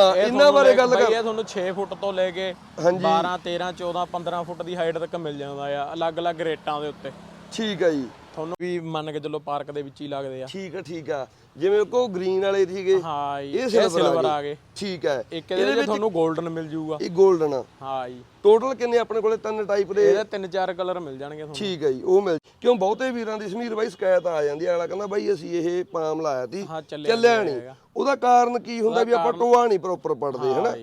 ਇਹ ਇਹਨਾਂ ਤੁਹਾਨੂੰ ਬਾਰੇ ਗੱਲ ਬਾਈ ਕਰ। ਇਹ ਤੁਹਾਨੂੰ 6 ਫੁੱਟ ਤੋਂ ਲੈ ਕੇ ਹਾਂਜੀ। 12 13 14 15 ਫੁੱਟ ਦੀ ਹਾਈਟ ਤੱਕ ਮਿਲ ਜਾਂਦਾ ਆ ਅਲੱਗ-ਅਲੱਗ ਰੇਟਾਂ ਦੇ ਉੱਤੇ। ਠੀਕ ਹੈ ਜੀ। ਤੁਹਾਨੂੰ ਵੀ ਮੰਨ ਕੇ ਚੱਲੋ ਪਾਰਕ ਦੇ ਵਿੱਚ ਹੀ ਲੱਗਦੇ ਆ। ਠੀਕ ਹੈ ਠੀਕ ਆ। ਜਿਵੇਂ ਕੋ ਗ੍ਰੀਨ ਵਾਲੇ ਸੀਗੇ ਹਾਂ ਜੀ ਇਹ ਸਿਲਵਰ ਆ ਆ ਗਏ। ਠੀਕ ਹੈ ਇੱਕ ਇਹਦੇ ਵਿੱਚ ਤੁਹਾਨੂੰ 골ਡਨ ਮਿਲ ਜਾਊਗਾ। ਇਹ 골ਡਨ ਆ। ਹਾਂ ਜੀ। ਟੋਟਲ ਕਿੰਨੇ ਆਪਣੇ ਕੋਲੇ? ਤਿੰਨ ਟਾਈਪ ਦੇ। ਇਹਦੇ ਤਿੰਨ ਚਾਰ ਕਲਰ ਮਿਲ ਜਾਣਗੇ ਤੁਹਾਨੂੰ। ਠੀਕ ਹੈ ਜੀ ਉਹ ਮਿਲ ਕਿਉਂ? ਬਹੁਤੇ ਵੀਰਾਂ ਦੀ ਸਮੀਰ ਬਾਈ ਸ਼ਿਕਾਇਤ ਆ ਜਾਂਦੀ ਅਗਲਾ ਕਹਿੰਦਾ ਬਾਈ ਅਸੀਂ ਇਹ ਪਾਮ ਲਾਇਆ ਸੀ। ਚੱਲਿਆ ਨਹੀਂ। ਉਹਦਾ ਕਾਰਨ ਕੀ ਹੁੰਦਾ ਵੀ ਆਪਾਂ ਟੋਆ ਨਹੀਂ ਪ੍ਰੋਪਰ ਪੜਦੇ ਹਨਾ।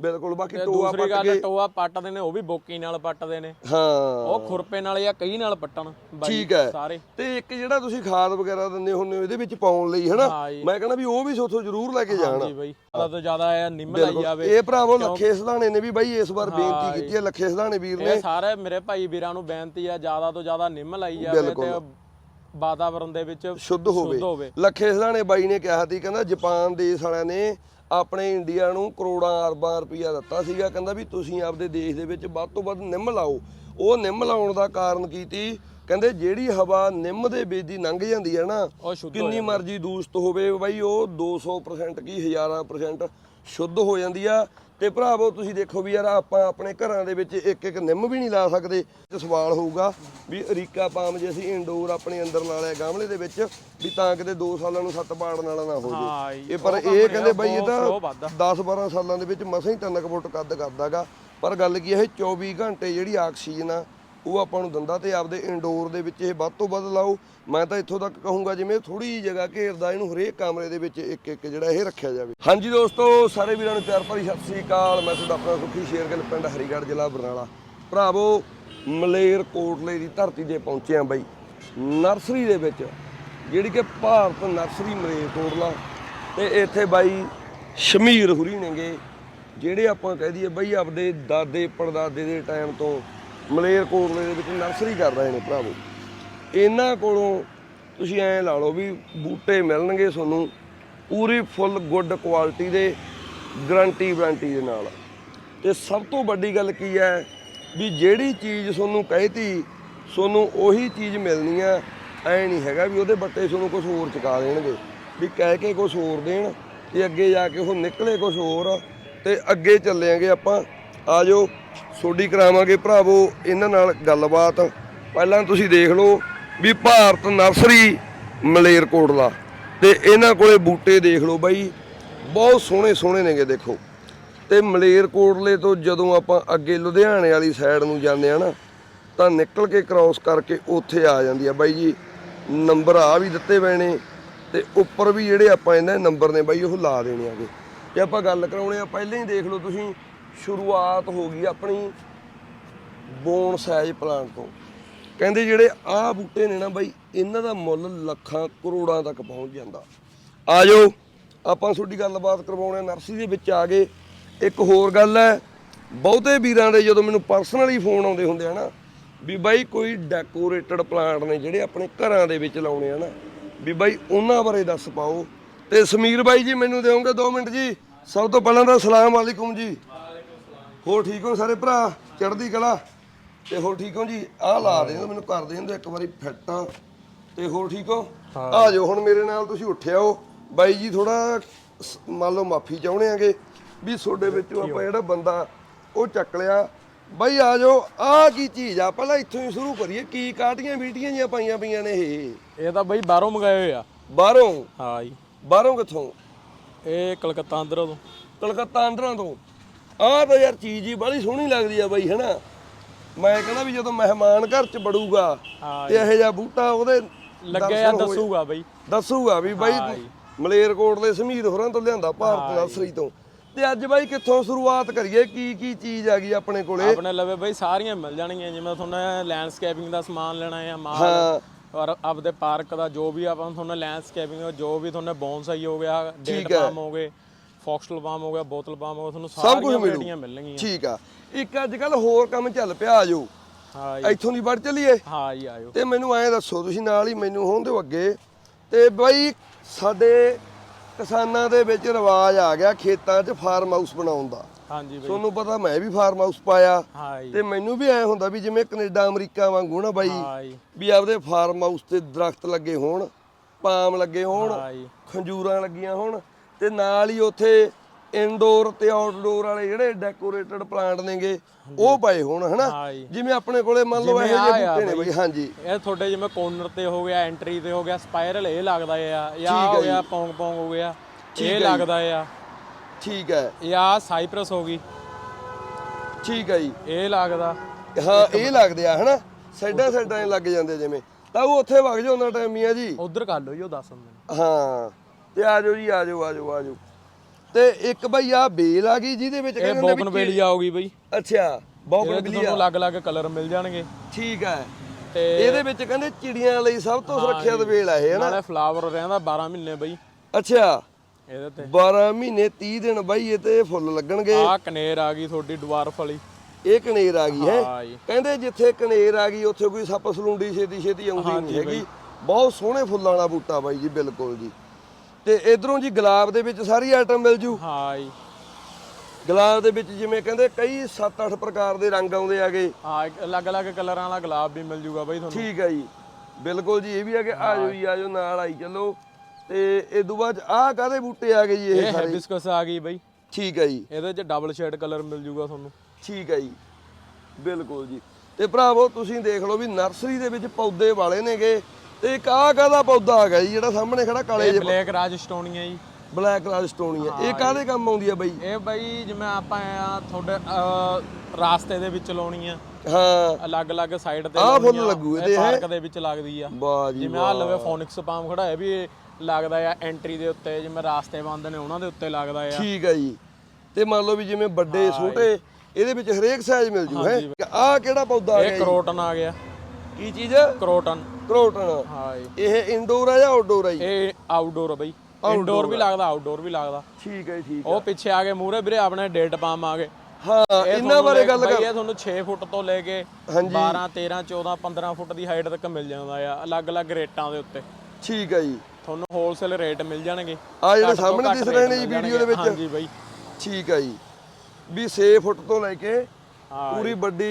ਬਿਲਕੁਲ ਬਾਕੀ ਟੋਆ ਦੂਸਰੀ ਪੱਟ ਗੱਲ ਕੇ ਟੋਆ ਪੱਟਦੇ ਨੇ ਉਹ ਵੀ ਬੋਕੀ ਨਾਲ ਪੱਟਦੇ ਨੇ। ਹਾਂ। ਉਹ ਖੁਰਪੇ ਨਾਲ ਜਾਂ ਕਈ ਨਾਲ ਪੱਟਣ ਬਾਈ ਠੀਕ ਹੈ। ਸਾਰੇ। ਤੇ ਇੱਕ ਜਿਹੜਾ ਤੁਸੀਂ ਖਾਦ ਵਗੈਰਾ ਦਿੰਦੇ ਹੁੰਦੇ ਹੋ ਇਹਦੇ ਵਿੱਚ ਪਾਉਣ ਲਈ ਹਨਾ? ਹਾਂ ਜੀ। ਮੈਂ ਕਹਿੰਦਾ ਵੀ ਉਹ ਵੀ ਸੋਥੋਂ ਜ਼ਰੂਰ ਲੈ ਕੇ ਜਾਣ। ਜੀ ਬਾਈ ਜ਼ਿਆਦਾ ਤੋਂ ਜ਼ਿਆਦਾ ਇਹ ਨਿੰਮ ਲਾਈ ਜਾਵੇ। ਇਹ ਭਰਾਵੋ ਲੱਖੇ ਸਧਾਣੇ ਨੇ ਵੀ ਬਾਈ ਇਸ ਵਾਰ ਬੇਨਤੀ ਕੀਤੀ ਹੈ ਲੱਖੇ ਸਧਾਣੇ ਵੀਰ ਨੇ। ਇਹ ਸਾਰੇ ਮੇਰੇ ਭਾਈ ਵੀਰਾਂ ਨੂੰ ਬੇਨਤੀ ਆ ਜ਼ਿਆਦਾ ਤੋਂ ਜ਼ਿਆਦਾ ਨਿੰਮ ਲਾਈ ਜਾਵੇ ਤੇ ਵਾਤਾਵਰਣ ਦੇ ਵਿੱਚ ਸ਼ੁੱਧ ਹੋਵੇ। ਹੋਵੇ। ਲੱਖੇ ਸਧਾਣੇ ਬਾਈ ਨੇ ਕਿਹਾ ਸੀ ਕਹਿੰਦਾ ਜਾਪਾਨ ਦੇਸ਼ ਵਾਲਿਆਂ ਨੇ ਆਪਣੇ ਇੰਡੀਆ ਨੂੰ ਕਰੋੜਾਂ ਅਰਬਾਂ ਰੁਪਈਆ ਦਿੱਤਾ ਸੀਗਾ। ਕਹਿੰਦਾ ਵੀ ਤੁਸੀਂ ਆਪਦੇ ਦੇਸ਼ ਦੇ ਵਿੱਚ ਵੱਧ ਤੋਂ ਵੱਧ ਨਿੰਮ ਲਾਓ। ਉਹ ਨਿੰਮ ਲਾਉਣ ਦਾ ਕਾਰਨ ਕੀ ਸੀ ਕਹਿੰਦੇ ਜਿਹੜੀ ਹਵਾ ਨਿੰਮ ਦੇ ਵਿੱਚ ਦੀ ਲੰਘ ਜਾਂਦੀ ਹੈ ਨਾ ਕਿੰਨੀ ਮਰਜ਼ੀ ਦੂਸ਼ਿਤ ਹੋਵੇ। ਬਾਈ ਉਹ 200% ਕੀ ਹਜ਼ਾਰਾਂ percent ਸ਼ੁੱਧ ਹੋ ਜਾਂਦੀ ਆ। ਤੇ ਭਰਾਵੋ ਤੁਸੀਂ ਦੇਖੋ ਵੀ ਯਾਰ ਆਪਾਂ ਆਪਣੇ ਘਰਾਂ ਦੇ ਵਿੱਚ ਇੱਕ ਇੱਕ ਨਿੰਮ ਵੀ ਨਹੀਂ ਲਾ ਸਕਦੇ। ਤੇ ਸਵਾਲ ਹੋਊਗਾ ਵੀ ਅਰੀਕਾ ਪਾਮ ਜੇ ਅਸੀਂ ਇੰਡੋਰ ਆਪਣੇ ਅੰਦਰ ਲਾ ਲਿਆ ਗਮਲੇ ਦੇ ਵਿੱਚ ਵੀ ਤਾਂ ਕਿਤੇ 2 ਸਾਲਾਂ ਨੂੰ ਸੱਤ ਪਾੜਨ ਵਾਲਾ ਨਾ ਹੋ ਜੇ। ਇਹ ਪਰ ਇਹ ਕਹਿੰਦੇ ਬਾਈ ਇਹ ਤਾਂ slow ਵੱਧਦਾ। 10 12 ਸਾਲਾਂ ਦੇ ਵਿੱਚ ਮਸਾਂ ਹੀ 3 ਫੁੱਟ ਕੱਦ ਕਰਦਾਗਾ। ਪਰ ਗੱਲ ਕੀ ਹੈ ਇਹ 24 ਘੰਟੇ ਜਿਹੜੀ ਆਕਸੀਜਨ ਆ ਉਹ ਆਪਾਂ ਨੂੰ ਦਿੰਦਾ ਤੇ ਆਪਦੇ ਇੰਡੋਰ ਦੇ ਵਿੱਚ ਇਹ ਵੱਧ ਤੋਂ ਵੱਧ ਲਾਓ। ਮੈਂ ਤਾਂ ਇੱਥੋਂ ਤੱਕ ਕਹੂੰਗਾ ਜਿਵੇਂ ਥੋੜੀ ਜਿਹੀ ਜਗ੍ਹਾ ਘੇਰਦਾ ਇਹਨੂੰ ਹਰੇਕ ਕਮਰੇ ਦੇ ਵਿੱਚ ਇੱਕ ਇੱਕ ਜਿਹੜਾ ਇਹ ਰੱਖਿਆ ਜਾਵੇ। ਹਾਂਜੀ ਦੋਸਤੋ, ਸਾਰੇ ਵੀਰਾਂ ਨੂੰ ਪਿਆਰ ਭਰੀ ਸਤਿ ਸ੍ਰੀ ਅਕਾਲ। ਮੈਂ ਤੁਹਾਡਾ ਆਪਣਾ ਸੁਖੀ ਸ਼ੇਰਗਿੱਲ, ਪਿੰਡ ਹਰੀਗੜ੍ਹ, ਜ਼ਿਲ੍ਹਾ ਬਰਨਾਲਾ। ਭਰਾਵੋ, ਮਲੇਰ ਕੋਟਲੇ ਦੀ ਧਰਤੀ ਤੇ ਪਹੁੰਚੇ ਆ ਬਾਈ। ਨਰਸਰੀ ਦੇ ਵਿੱਚ, ਜਿਹੜੀ ਕਿ ਭਾਰਤ ਨਰਸਰੀ ਮਲੇਰ ਕੋਟਲਾ ਤੇ ਇੱਥੇ ਬਾਈ ਸ਼ਮੀਰ ਹੁਰੀ ਨੇਗੇ, ਜਿਹੜੇ ਆਪਾਂ ਕਹਿ ਦਈਏ ਬਈ ਆਪਦੇ ਦਾਦੇ ਪੜਦਾਦੇ ਦੇ ਟਾਈਮ ਤੋਂ ਮਲੇਰ ਕੋਟਲੇ ਦੇ ਵਿੱਚ ਨਰਸਰੀ ਕਰ ਰਹੇ ਨੇ ਭਰਾਵੋ। ਇਹਨਾਂ ਕੋਲੋਂ ਤੁਸੀਂ ਐਂ ਲਾ ਲਓ ਵੀ ਬੂਟੇ ਮਿਲਣਗੇ ਤੁਹਾਨੂੰ ਪੂਰੀ ਫੁੱਲ ਗੁੱਡ ਕੁਆਲਿਟੀ ਦੇ, ਗਰੰਟੀ ਵਾਰੰਟੀ ਦੇ ਨਾਲ। ਤੇ ਸਭ ਤੋਂ ਵੱਡੀ ਗੱਲ ਕੀ ਹੈ ਵੀ ਜਿਹੜੀ ਚੀਜ਼ ਤੁਹਾਨੂੰ ਕਹਿਤੀ, ਤੁਹਾਨੂੰ ਉਹੀ ਚੀਜ਼ ਮਿਲਣੀ ਆ, ਐ ਨਹੀਂ ਹੈਗਾ ਵੀ ਉਹਦੇ ਬੱਟੇ ਤੁਹਾਨੂੰ ਕੁਝ ਹੋਰ ਚੁਕਾ ਦੇਣਗੇ। ਵੀ ਕਹਿ ਕੇ ਕੁਝ ਹੋਰ ਦੇਣ, ਤੇ ਅੱਗੇ ਜਾ ਕੇ ਉਹ ਨਿਕਲੇ ਕੁਝ ਹੋਰ, ਤੇ ਅੱਗੇ ਚੱਲਾਂਗੇ ਆਪਾਂ ਆਜੋ ਸੋਡੀ ਕਰਾਵਾਂਗੇ ਭਰਾਵੋ, ਇਹਨਾਂ ਨਾਲ ਗੱਲਬਾਤ। ਪਹਿਲਾਂ ਤੁਸੀਂ ਦੇਖ ਲਓ ਵੀ ਭਾਰਤ ਨਰਸਰੀ ਮਲੇਰਕੋਟਲਾ ਤੇ ਇਹਨਾਂ ਕੋਲੇ ਬੂਟੇ ਦੇਖ ਲਓ ਬਾਈ, ਬਹੁਤ ਸੋਹਣੇ ਸੋਹਣੇ ਨੇਗੇ ਦੇਖੋ। ਤੇ ਮਲੇਰਕੋਟਲੇ ਤੋਂ ਜਦੋਂ ਆਪਾਂ ਅੱਗੇ ਲੁਧਿਆਣੇ ਵਾਲੀ ਸਾਈਡ ਨੂੰ ਜਾਂਦੇ ਆ ਨਾ, ਤਾਂ ਨਿਕਲ ਕੇ ਕ੍ਰਾਸ ਕਰਕੇ ਉੱਥੇ ਆ ਜਾਂਦੀ ਆ ਬਾਈ ਜੀ। ਨੰਬਰ ਆ ਵੀ ਦਿੱਤੇ ਪਏ ਨੇ ਤੇ ਉੱਪਰ ਵੀ ਜਿਹੜੇ ਆਪਾਂ ਇਹਨਾਂ ਦੇ ਨੰਬਰ ਨੇ ਬਾਈ, ਉਹ ਲਾ ਦੇਣੇ ਆਗੇ। ਤੇ ਆਪਾਂ ਗੱਲ ਕਰਾਉਣੇ ਆ, ਪਹਿਲਾਂ ਹੀ ਦੇਖ ਲਓ ਤੁਸੀਂ ਸ਼ੁਰੂਆਤ ਹੋ ਗਈ ਆਪਣੀ ਬੋਨ ਸਾਈਜ਼ ਪਲਾਂਟ ਤੋਂ। ਕਹਿੰਦੇ ਜਿਹੜੇ ਆਹ ਬੂਟੇ ਨੇ ਨਾ ਬਾਈ, ਇਹਨਾਂ ਦਾ ਮੁੱਲ ਲੱਖਾਂ ਕਰੋੜਾਂ ਤੱਕ ਪਹੁੰਚ ਜਾਂਦਾ। ਆਜੋ, ਆਪਾਂ ਤੁਹਾਡੀ ਗੱਲਬਾਤ ਕਰਵਾਉਣੇ ਆ। ਨਰਸਰੀ ਦੇ ਵਿੱਚ ਆ ਗਏ। ਇੱਕ ਹੋਰ ਗੱਲ ਹੈ, ਬਹੁਤੇ ਵੀਰਾਂ ਦੇ ਜਦੋਂ ਮੈਨੂੰ ਪਰਸਨਲੀ ਫੋਨ ਆਉਂਦੇ ਹੁੰਦੇ ਆ ਨਾ, ਵੀ ਬਾਈ ਕੋਈ ਡੈਕੋਰੇਟਡ ਪਲਾਂਟ ਨੇ ਜਿਹੜੇ ਆਪਣੇ ਘਰਾਂ ਦੇ ਵਿੱਚ ਲਾਉਣੇ ਆ ਨਾ, ਵੀ ਬਾਈ ਉਹਨਾਂ ਬਾਰੇ ਦੱਸ ਪਾਓ। ਤੇ ਸਮੀਰ ਬਾਈ ਜੀ, ਮੈਨੂੰ ਦਿਓਗੇ 2 ਮਿੰਟ ਜੀ? ਸਭ ਤੋਂ ਪਹਿਲਾਂ ਤਾਂ ਸਲਾਮ ਵਾਲੇਕੁਮ ਜੀ। ਹੋਰ ਠੀਕ ਹੋ ਸਾਰੇ ਭਰਾ? ਚੜ੍ਹਦੀ ਕਲਾ? ਤੇ ਹੋਰ ਠੀਕ ਹੋ ਜੀ? ਆਹ ਲਾ ਦੇ ਮੈਨੂੰ ਕਰ ਦੇ ਇੱਕ ਵਾਰੀ ਫਿੱਟ। ਤੇ ਹੋਰ ਠੀਕ ਹੋ? ਆ ਜਾਓ ਹੁਣ ਮੇਰੇ ਨਾਲ ਤੁਸੀਂ ਉੱਠਿਆ ਹੋ। ਬਾਈ ਜੀ ਥੋੜਾ ਮੰਨ ਲਓ ਮਾਫੀ ਚਾਹੁੰਦੇ ਆਂਗੇ ਵੀ ਤੁਹਾਡੇ ਵਿੱਚੋਂ ਆਪਾਂ ਜਿਹੜਾ ਬੰਦਾ ਉਹ ਚੱਕ ਲਿਆ। ਬਾਈ ਆ ਜਾਓ ਆਹ ਕੀ ਚੀਜ਼ ਆ? ਪਹਿਲਾਂ ਇੱਥੋਂ ਹੀ ਸ਼ੁਰੂ ਕਰੀਏ। ਕੀ ਕਾਟੀਆਂ ਵੀਟੀਆਂ ਜੀਆਂ ਪਾਈਆਂ ਪਈਆਂ ਨੇ ਇਹ? ਇਹ ਤਾਂ ਬਾਈ ਬਾਹਰੋਂ ਮੰਗਾਏ ਹੋਏ ਆ। ਬਾਹਰੋਂ? ਹਾਂ ਜੀ। ਬਾਹਰੋਂ ਕਿੱਥੋਂ? ਇਹ ਕਲਕੱਤਾ ਅੰਦਰੋਂ ਤੋਂ। ਕਲਕੱਤਾ ਅੰਦਰਾਂ ਤੋਂ। ਆਹ ਤਾਂ ਯਾਰ ਚੀਜ਼ ਹੀ ਬੜੀ ਸੋਹਣੀ ਲੱਗਦੀ ਆ ਬਾਈ ਹੈਨਾ? ਮੈਂ ਕਹਿੰਦਾ ਵੀ ਜਦੋਂ ਮਹਿਮਾਨ ਘਰ ਚ ਬੜੂਗਾ ਤੇ ਇਹੋ ਜਿਹਾ ਬੂਟਾ ਉਹਦੇ ਲੱਗਿਆ ਦਰਸ਼ਨ ਹੋਏ- ਦੱਸੂਗਾ ਬਾਈ? ਦੱਸੂਗਾ ਵੀ ਬਾਈ ਮਲੇਰਕੋਟ ਦੇ ਸਮੀਰ ਹੋਰਾਂ ਤੋਂ ਲਿਆਂਦਾ ਭਾਰਤ ਨਰਸਰੀ ਤੋਂ। ਤੇ ਅੱਜ ਬਾਈ ਕਿੱਥੋਂ ਸ਼ੁਰੂਆਤ ਕਰੀਏ? ਕੀ ਕੀ ਚੀਜ਼ ਆ ਗਈ ਆਪਣੇ ਕੋਲੇ? ਆਪਣੇ ਲਵੇ ਬਾਈ ਸਾਰੀਆਂ ਮਿਲ ਜਾਣਗੀਆਂ। ਜਿਵੇਂ ਤੁਹਾਨੂੰ ਲੈਂਡਸਕੇਪਿੰਗ ਦਾ ਸਮਾਨ ਲੈਣਾ ਹੈ ਮਾਲ ਹਾਂ। ਔਰ ਆਪਦੇ ਪਾਰਕ ਦਾ ਜੋ ਵੀ ਆਪਾਂ ਤੁਹਾਨੂੰ ਲੈਂਡਸਕੇਪਿੰਗ ਜੋ ਵੀ ਤੁਹਾਨੂੰ ਬੌਨਸਾਈ ਹੋ ਗਿਆ ਡੇਟ। ਪਾਮ ਹੋ ਗਏ ਫੌਕਸਟਲ ਪਾਮ ਹੋ ਗਿਆ ਬੋਤਲ ਪਾਮ ਹੋ ਗਿਆ ਤੁਹਾਨੂੰ ਸਾਰੀਆਂ ਵੈਰਾਈਟੀਆਂ ਮਿਲਣਗੀਆਂ। ਠੀਕ ਆ। ਇੱਕ ਅੱਜ ਕੱਲ ਹੋਰ ਕੰਮ ਚੱਲ ਪਿਆ ਆਜੋ ਹਾਂ ਇੱਥੋਂ ਦੀ ਵੜ ਚੱਲੀਏ? ਹਾਂ ਜੀ ਆਇਓ ਤੇ ਮੈਨੂੰ ਐਂ ਦੱਸੋ ਤੁਸੀਂ ਨਾਲ ਹੀ ਮੈਨੂੰ ਹੋਣ ਦਿਓ ਅੱਗੇ। ਤੇ ਬਾਈ ਸਾਡੇ ਕਿਸਾਨਾਂ ਦੇ ਵਿੱਚ ਰਿਵਾਜ ਆ ਗਿਆ ਖੇਤਾਂ 'ਚ ਫਾਰਮ ਹਾਊਸ ਬਣਾਉਣ ਦਾ। ਹਾਂਜੀ ਬਾਈ। ਤੁਹਾਨੂੰ ਪਤਾ ਮੈਂ ਵੀ ਫਾਰਮ ਹਾਊਸ ਪਾਇਆ। ਤੇ ਮੈਨੂੰ ਵੀ ਐ ਹੁੰਦਾ ਵੀ ਜਿਵੇਂ ਕੈਨੇਡਾ ਅਮਰੀਕਾ ਵਾਂਗੂ ਨਾ ਬਾਈ ਵੀ ਆਪਦੇ ਫਾਰਮ ਹਾਊਸ ਤੇ ਦਰਖਤ ਲੱਗੇ ਹੋਣ ਪਾਮ ਲੱਗੇ ਹੋਣ ਖੰਜੂਰਾਂ ਲੱਗੀਆਂ ਹੋਣ ਤੇ ਨਾਲ ਹੀ ਉੱਥੇ ਇਨਡੋਰ ਤੇ ਆਊਟਡੋਰ ਵਾਲੇ ਜਿਹੜੇ ਡੈਕੋਰੇਟਡ ਪਲਾਂਟ ਨੇਗੇ ਉਹ ਪਏ ਹੋਣ ਹਨਾ? ਜੀ। ਜਿਵੇਂ ਆਪਣੇ ਕੋਲੇ ਮੰਨ ਲਓ ਇਹ ਜਿਹੇ ਬੂਟੇ ਨੇ ਬਈ। ਹਾਂਜੀ। ਇਹ ਤੁਹਾਡੇ ਜਿਵੇਂ ਕੋਰਨਰ ਤੇ ਹੋ ਗਿਆ ਐਂਟਰੀ ਤੇ ਹੋ ਗਿਆ ਸਪਾਇਰਲ ਇਹ ਲੱਗਦਾ ਆ ਜਾਂ ਹੋ ਗਿਆ ਪੌਂਗ ਪੌਂਗ ਹੋ ਗਿਆ ਇਹ ਲੱਗਦਾ ਆ। ਠੀਕ ਹੈ ਆ ਸਾਈਪਰਸ ਹੋ ਗਈ। ਠੀਕ ਹੈ ਜੀ। ਇਹ ਲੱਗਦਾ। ਹਾਂ ਇਹ ਲੱਗਦੇ ਆ ਹਨਾ? ਸਾਈਡਾਂ 'ਚ ਲੱਗ ਜਾਂਦੇ ਜਿਵੇਂ। ਤਾਂ ਉਹ ਉੱਥੇ ਵਗ ਉਹਨਾਂ ਟਾਈਮ ਹੀ ਆ ਜੀ। ਉਧਰ ਕਰ ਲਓ ਜੀ ਉਹ ਦੱਸ ਦਿੰਦੇ ਹਾਂ। ਤੇ ਆ ਜਾਓ ਜੀ ਆ ਜਾਓ ਆ ਜਾਓ ਆ ਜਾਓ। ਤੇ ਇੱਕ ਬਈ ਆ ਬੇਲ ਆ ਗਈ ਜਿਹਦੇ ਵਿੱਚ ਇਹ ਕਹਿੰਦੇ ਹੁੰਦੇ ਬੋਕਨ ਵੇਲੀਆ ਹੋ ਗਈ ਬਈ। ਅੱਛਾ ਇਹਦੇ ਬੌਕਨ ਚ ਬਲੀ ਤੁਹਾਨੂੰ ਅਲੱਗ-ਅਲੱਗ ਕਲਰ ਮਿਲ ਜਾਣਗੇ। ਠੀਕ ਹੈ ਤੇ ਇਹਦੇ ਵਿੱਚ ਕਹਿੰਦੇ ਚਿੜੀਆਂ ਲਈ ਸਭ ਤੋਂ ਸੁਰੱਖਿਅਤ ਵੇਲ ਆ ਇਹ ਹਨਾ ਨਾਲੇ ਫਲਾਵਰ ਰਹਿੰਦਾ 12 ਮਹੀਨੇ ਬਈ। ਅੱਛਾ। ਇਹਦੇ ਤੇ। 12 ਮਹੀਨੇ 30 ਦਿਨ ਬਈ ਇਹ ਤੇ ਫੁੱਲ ਲੱਗਣਗੇ। ਆਹ ਕਨੇਰ ਆ ਗਈ ਤੁਹਾਡੀ ਡਵਾਰਫ ਵਾਲੀ। ਇਹ ਕਨੇਰ ਆ ਗਈ ਹੈ? ਹਾਂ ਜੀ। ਕਹਿੰਦੇ ਜਿੱਥੇ ਕਨੇਰ ਆ ਗਈ ਉੱਥੇ ਕੋਈ ਸੱਪ ਸਲੂੰਡੀ ਛੇਤੀ ਛੇਤੀ ਆਉਂਦੀ ਨਹੀਂ ਹੈਗੀ। ਬਹੁਤ ਸੋਹਣੇ ਫੁੱਲਾਂ ਵਾਲਾ ਬੂਟਾ ਬਾਈ ਜੀ ਬਿਲਕੁਲ ਜੀ। ਤੇ ਇਧਰੋਂ ਜੀ ਗੁਲਾਬ ਦੇ ਵਿੱਚ ਸਾਰੀ ਆਈਟਮ ਮਿਲ ਜੂ। ਹਾਂ ਜੀ। ਗੁਲਾਬ ਦੇ ਵਿੱਚ ਜਿਵੇਂ ਕਹਿੰਦੇ ਕਈ 7-8 ਪ੍ਰਕਾਰ ਦੇ ਰੰਗ ਆਉਂਦੇ ਆਗੇ ਹਾਂ ਅਲੱਗ-ਅਲੱਗ ਕਲਰਾਂ ਵਾਲਾ ਗੁਲਾਬ ਵੀ ਮਿਲ ਜੂਗਾ ਬਈ ਤੁਹਾਨੂੰ। ਠੀਕ ਹੈ ਜੀ। ਬਿਲਕੁਲ ਜੀ ਇਹ ਵੀ ਆ ਕਿ ਆ ਜਾਓ ਜੀ ਆ ਜਾਓ ਨਾਲ ਆਈ ਚੱਲੋ। ਤੇ ਇਹ ਤੋਂ ਬਾਅਦ ਆਹ ਕਾਦੇ ਬੂਟੇ ਆ ਗਏ ਜੀ ਇਹ ਇਹ ਸਾਰੇ? ਹੈਬਿਸਕਸ ਆ ਗਈ ਬਈ। ਠੀਕ ਹੈ ਜੀ। ਇਹਦੇ ਚ ਡਬਲ ਸ਼ੇਡ ਕਲਰ ਮਿਲ ਜੂਗਾ ਤੁਹਾਨੂੰ। ਠੀਕ ਹੈ ਜੀ। ਬਿਲਕੁਲ ਜੀ। ਤੇ ਭਰਾਵੋ ਤੁਸੀਂ ਦੇਖ ਲਓ ਵੀ ਨਰਸਰੀ ਦੇ ਵਿੱਚ ਪੌਦੇ ਵਾਲੇ ਨੇਗੇ। ਤੇ ਇੱਕ ਆਹ ਕਾਹਦਾ ਪੌਦਾ ਗਿਆ ਜੀ ਜਿਹੜਾ ਸਾਹਮਣੇ ਖੜਾ ਕਾਲੇ ਇਹ ਜਿਹੇ ਬਲੈਕ ਰਾਜ ਸਟੋਨੀਆ ਜੀ। ਬਲੈਕ ਰਾਜ ਸਟੋਨੀਆ। ਇਹ ਕਾਹਦੇ ਕੰਮ ਆਉਂਦੀ ਆ ਬਾਈ? ਇਹ ਬਈ ਜਿਵੇਂ ਆਪਾਂ ਆ ਤੁਹਾਡੇ ਅਹ, ਰਾਸਤੇ ਦੇ ਵਿੱਚ ਲਾਉਣੀ ਆ। ਹਾਂ। ਅਲੱਗ-ਅਲੱਗ ਸਾਈਡ ਤੇ ਆਹ ਫੁੱਲ। ਲੱਗੂ ਇਹ ਇਹਦੇ, ਹੈਂ? ਪਾਰਕ ਦੇ ਵਿੱਚ ਲੱਗਦੀ ਆ। ਵਾਹ ਜੀ ਜਿਵੇਂ ਆ ਲਵੇ ਫੋਨਿਕਸ ਪਾਮ ਖੜਾ ਹੈ ਵੀ ਇਹ ਲੱਗਦਾ ਆ ਐਂਟਰੀ ਦੇ ਉੱਤੇ ਜਿਵੇਂ ਰਾਸਤੇ ਬੰਦ ਨੇ ਉਹਨਾਂ ਦੇ ਉੱਤੇ ਲੱਗਦਾ ਆ। ਠੀਕ ਹੈ ਜੀ। ਤੇ ਮੰਨ ਲਓ ਵੀ ਜਿਵੇਂ ਵੱਡੇ ਛੋਟੇ ਇਹਦੇ ਵਿੱਚ ਹਰੇਕ ਸਾਈਜ਼ ਮਿਲ ਜੂ ਹੈ ਆਹ ਕਿਹੜਾ ਪੌਦਾ ਆ ਗਿਆ ਇਹ ਜੀ? ਕਰੋਟਨ ਆ ਗਿਆ। ਕੀ ਚੀਜ਼? ਕਰੋਟਨ। ਕਰੋਟਨ ਹਾਂ ਜੀ। ਇਹ ਇਨਡੋਰ ਆ ਜਾਂ ਆਊਟਡੋਰ ਆ ਜੀ? ਇਹ ਆਊਟਡੋਰ ਬਈ। ਇਨਡੋਰ ਵੀ ਲੱਗਦਾ ਆਊਟਡੋਰ ਵੀ ਲੱਗਦਾ। ਠੀਕ ਹੈ ਠੀਕ ਉਹ ਪਿੱਛੇ ਆ ਗਏ ਮੂਰੇ ਵੀਰੇ ਆਪਣੇ ਡੇਟ ਪਾਮ ਆ ਗਏ। ਹਾਂ ਇਹ ਇਹਨਾਂ ਬਾਰੇ ਗੱਲ ਕਰ। ਇਹ ਤੁਹਾਨੂੰ 6 ਫੁੱਟ ਤੋਂ ਲੈ ਕੇ ਹਾਂਜੀ। 12 13 14 15 ਫੁੱਟ ਦੀ ਹਾਈਟ ਤੱਕ ਮਿਲ ਜਾਂਦਾ ਆ ਅਲੱਗ-ਅਲੱਗ ਰੇਟਾਂ ਦੇ ਉੱਤੇ। ਠੀਕ ਹੈ ਜੀ। ਤੁਹਾਨੂੰ ਹੋਲਸੇਲ ਰੇਟ ਮਿਲ ਜਾਣਗੇ। ਆ ਜਿਹੜੇ ਸਾਹਮਣੇ ਦਿਸ ਰਹੇ ਨੇ ਜੀ ਵੀਡੀਓ ਦੇ ਵਿੱਚ। ਹਾਂਜੀ ਬਈ। ਠੀਕ ਹੈ ਜੀ। ਵੀ 6 ਫੁੱਟ ਤੋਂ ਲੈ ਕੇ ਪੂਰੀ ਵੱਡੀ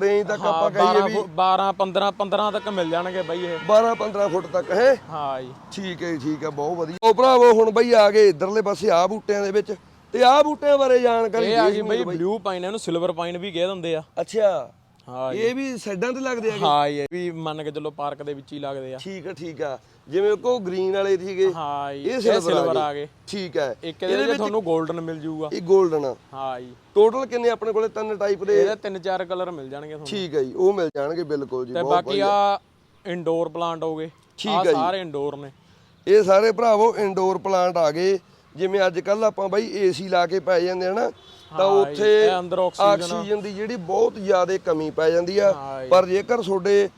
ਰੇਂਜ ਤੱਕ ਆਪਾਂ 12 ਕਹੀਏ ਵੀ 12 15 15 ਤੱਕ ਮਿਲ ਜਾਣਗੇ ਬਈ ਇਹ। 12 15 ਫੁੱਟ ਤੱਕ ਹੈ? ਹਾਂ ਜੀ। ਠੀਕ ਹੈ ਠੀਕ ਹੈ ਬਹੁਤ ਵਧੀਆ। ਉਹ ਭਰਾਵੋ ਹੁਣ ਬਈ ਆ ਗਏ ਇਧਰਲੇ ਪਾਸੇ ਆ ਬੂਟਿਆਂ ਦੇ ਵਿੱਚ। ਤੇ ਆ ਬੂਟਿਆਂ ਬਾਰੇ ਜਾਣਕਾਰੀ ਇਹ ਆ ਗਈ ਜੀ ਬਈ ਬਲੂ ਪਾਈਨ ਇਹਨੂੰ ਸਿਲਵਰ ਪਾਈਨ ਵੀ ਕਹਿ ਦਿੰਦੇ ਆ। ਅੱਛਾ। ਹਾਂ ਜੀ। ਇਹ ਵੀ ਸਾਈਡਾਂ ਤੇ ਲੱਗਦੇ ਆ ਹਾਂ ਜੀ, ਇਹ ਵੀ ਮੰਨ ਕੇ ਚੱਲੋ ਪਾਰਕ ਦੇ ਵਿੱਚ ਹੀ ਲੱਗਦੇ ਆ। ਠੀਕ ਹੈ ਠੀਕ ਆ। ਜਿਵੇਂ ਕੋ ਗ੍ਰੀਨ ਵਾਲੇ ਸੀਗੇ ਹਾਂ ਜੀ, ਇਹ ਸਿਲਵਰ ਆ ਆ ਗਏ। ਠੀਕ ਹੈ ਇੱਕ ਇਹਦੇ ਵਿੱਚ ਤੁਹਾਨੂੰ 골ਡਨ ਮਿਲ ਜਾਊਗਾ। ਇਹ 골ਡਨ ਹਾਂ ਜੀ। ਟੋਟਲ ਕਿੰਨੇ ਆਪਣੇ ਕੋਲੇ? ਤਿੰਨ ਟਾਈਪ ਦੇ? ਇਹਦੇ ਤਿੰਨ ਚਾਰ ਕਲਰ ਮਿਲ ਜਾਣਗੇ ਤੁਹਾਨੂੰ। ਠੀਕ ਹੈ ਜੀ ਉਹ ਮਿਲ ਜਾਣਗੇ ਬਿਲਕੁਲ ਜੀ ਤੇ ਬਹੁਤ ਬਾਕੀ ਆ ਇੰਡੋਰ ਪਲਾਂਟ ਹੋ ਗਏ। ਆ ਸਾਰੇ ਇੰਡੋਰ ਨੇ। ਇਹ ਸਾਰੇ ਭਰਾਵੋ ਇਨਡੋਰ ਪਲਾਂਟ ਆ ਗਏ। ਜਿਵੇਂ ਅੱਜ ਕੱਲ ਆਪਾਂ ਬਾਈ ਏਸੀ ਲਾ ਕੇ ਪੈ ਜਾਂਦੇ ਹਨਾ ਤਾਂ ਉੱਥੇ ਆਕਸੀਜਨ ਦੀ ਜਿਹੜੀ ਬਹੁਤ ਜ਼ਿਆਦਾ ਕਮੀ ਪੈ ਜਾਂਦੀ ਆ। ਪਰ ਜੇਕਰ ਤੁਹਾਡੇ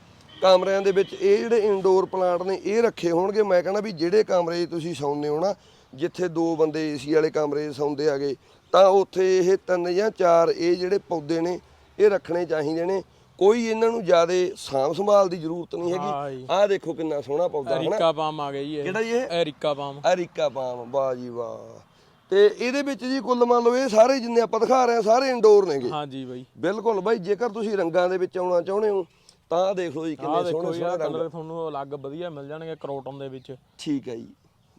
ਕਮਰਿਆਂ ਦੇ ਵਿੱਚ ਇਹ ਜਿਹੜੇ ਇਨਡੋਰ ਪਲਾਂਟ ਨੇ ਇਹ ਰੱਖੇ ਹੋਣਗੇ ਮੈਂ ਕਹਿੰਦਾ ਵੀ ਜਿਹੜੇ ਕਮਰੇ ਤੁਸੀਂ ਸੌਂਦੇ ਹੋ ਨਾ ਜਿੱਥੇ ਦੋ ਬੰਦੇ ਏਸੀ ਵਾਲੇ ਕਮਰੇ ਸੌਂਦੇ ਆਗੇ ਤਾਂ ਉੱਥੇ ਇਹ ਤਿੰਨ ਜਾਂ ਚਾਰ ਇਹ ਜਿਹੜੇ ਪੌਦੇ ਨੇ ਇਹ ਰੱਖਣੇ ਚਾਹੀਦੇ ਨੇ। ਕੋਈ ਇਹਨਾਂ ਨੂੰ ਜ਼ਿਆਦਾ ਸਾਂਭ ਸੰਭਾਲ ਦੀ ਜ਼ਰੂਰਤ ਨਹੀਂ ਹਾਂ ਹੈਗੀ ਜੀ। ਆਹ ਦੇਖੋ ਕਿੰਨਾ ਸੋਹਣਾ ਪੌਦਾ ਹਨਾ? ਅਰੀਕਾ ਪਾਮ ਆ ਜੀ ਇਹ। ਕਿਹੜਾ ਜੀ ਇਹ? ਅਰੀਕਾ ਪਾਮ। ਅਰਿਕਾ ਪਾਮ ਵਾਹ ਜੀ ਵਾਹ। ਤੇ ਇਹਦੇ ਵਿੱਚ ਜੀ ਕੁੱਲ ਮੰਨ ਲਓ ਇਹ ਸਾਰੇ ਜਿੰਨੇ ਆਪਾਂ ਦਿਖਾ ਰਹੇ ਹਾਂ ਸਾਰੇ ਇਨਡੋਰ ਨੇਗੇ। ਹਾਂਜੀ ਬਈ। ਬਿਲਕੁਲ ਬਾਈ ਜੇਕਰ ਤੁਸੀਂ ਰੰਗਾਂ ਦੇ ਵਿੱਚ ਆਉਣਾ ਚਾਹੁੰਦੇ ਹੋ ਤਾਂ ਦੇਖ ਲਓ ਜੀ ਆਹ ਕਿੰਨੇ ਦੇਖੋ ਸੋਹਣੇ ਯਾਰ ਸੋਹਣੇ ਰੰਗ। ਕਲਰ ਤੁਹਾਨੂੰ ਅਲੱਗ ਵਧੀਆ ਮਿਲ ਜਾਣਗੇ ਕਰੋਟਨ ਦੇ ਵਿੱਚ। ਠੀਕ ਹੈ ਜੀ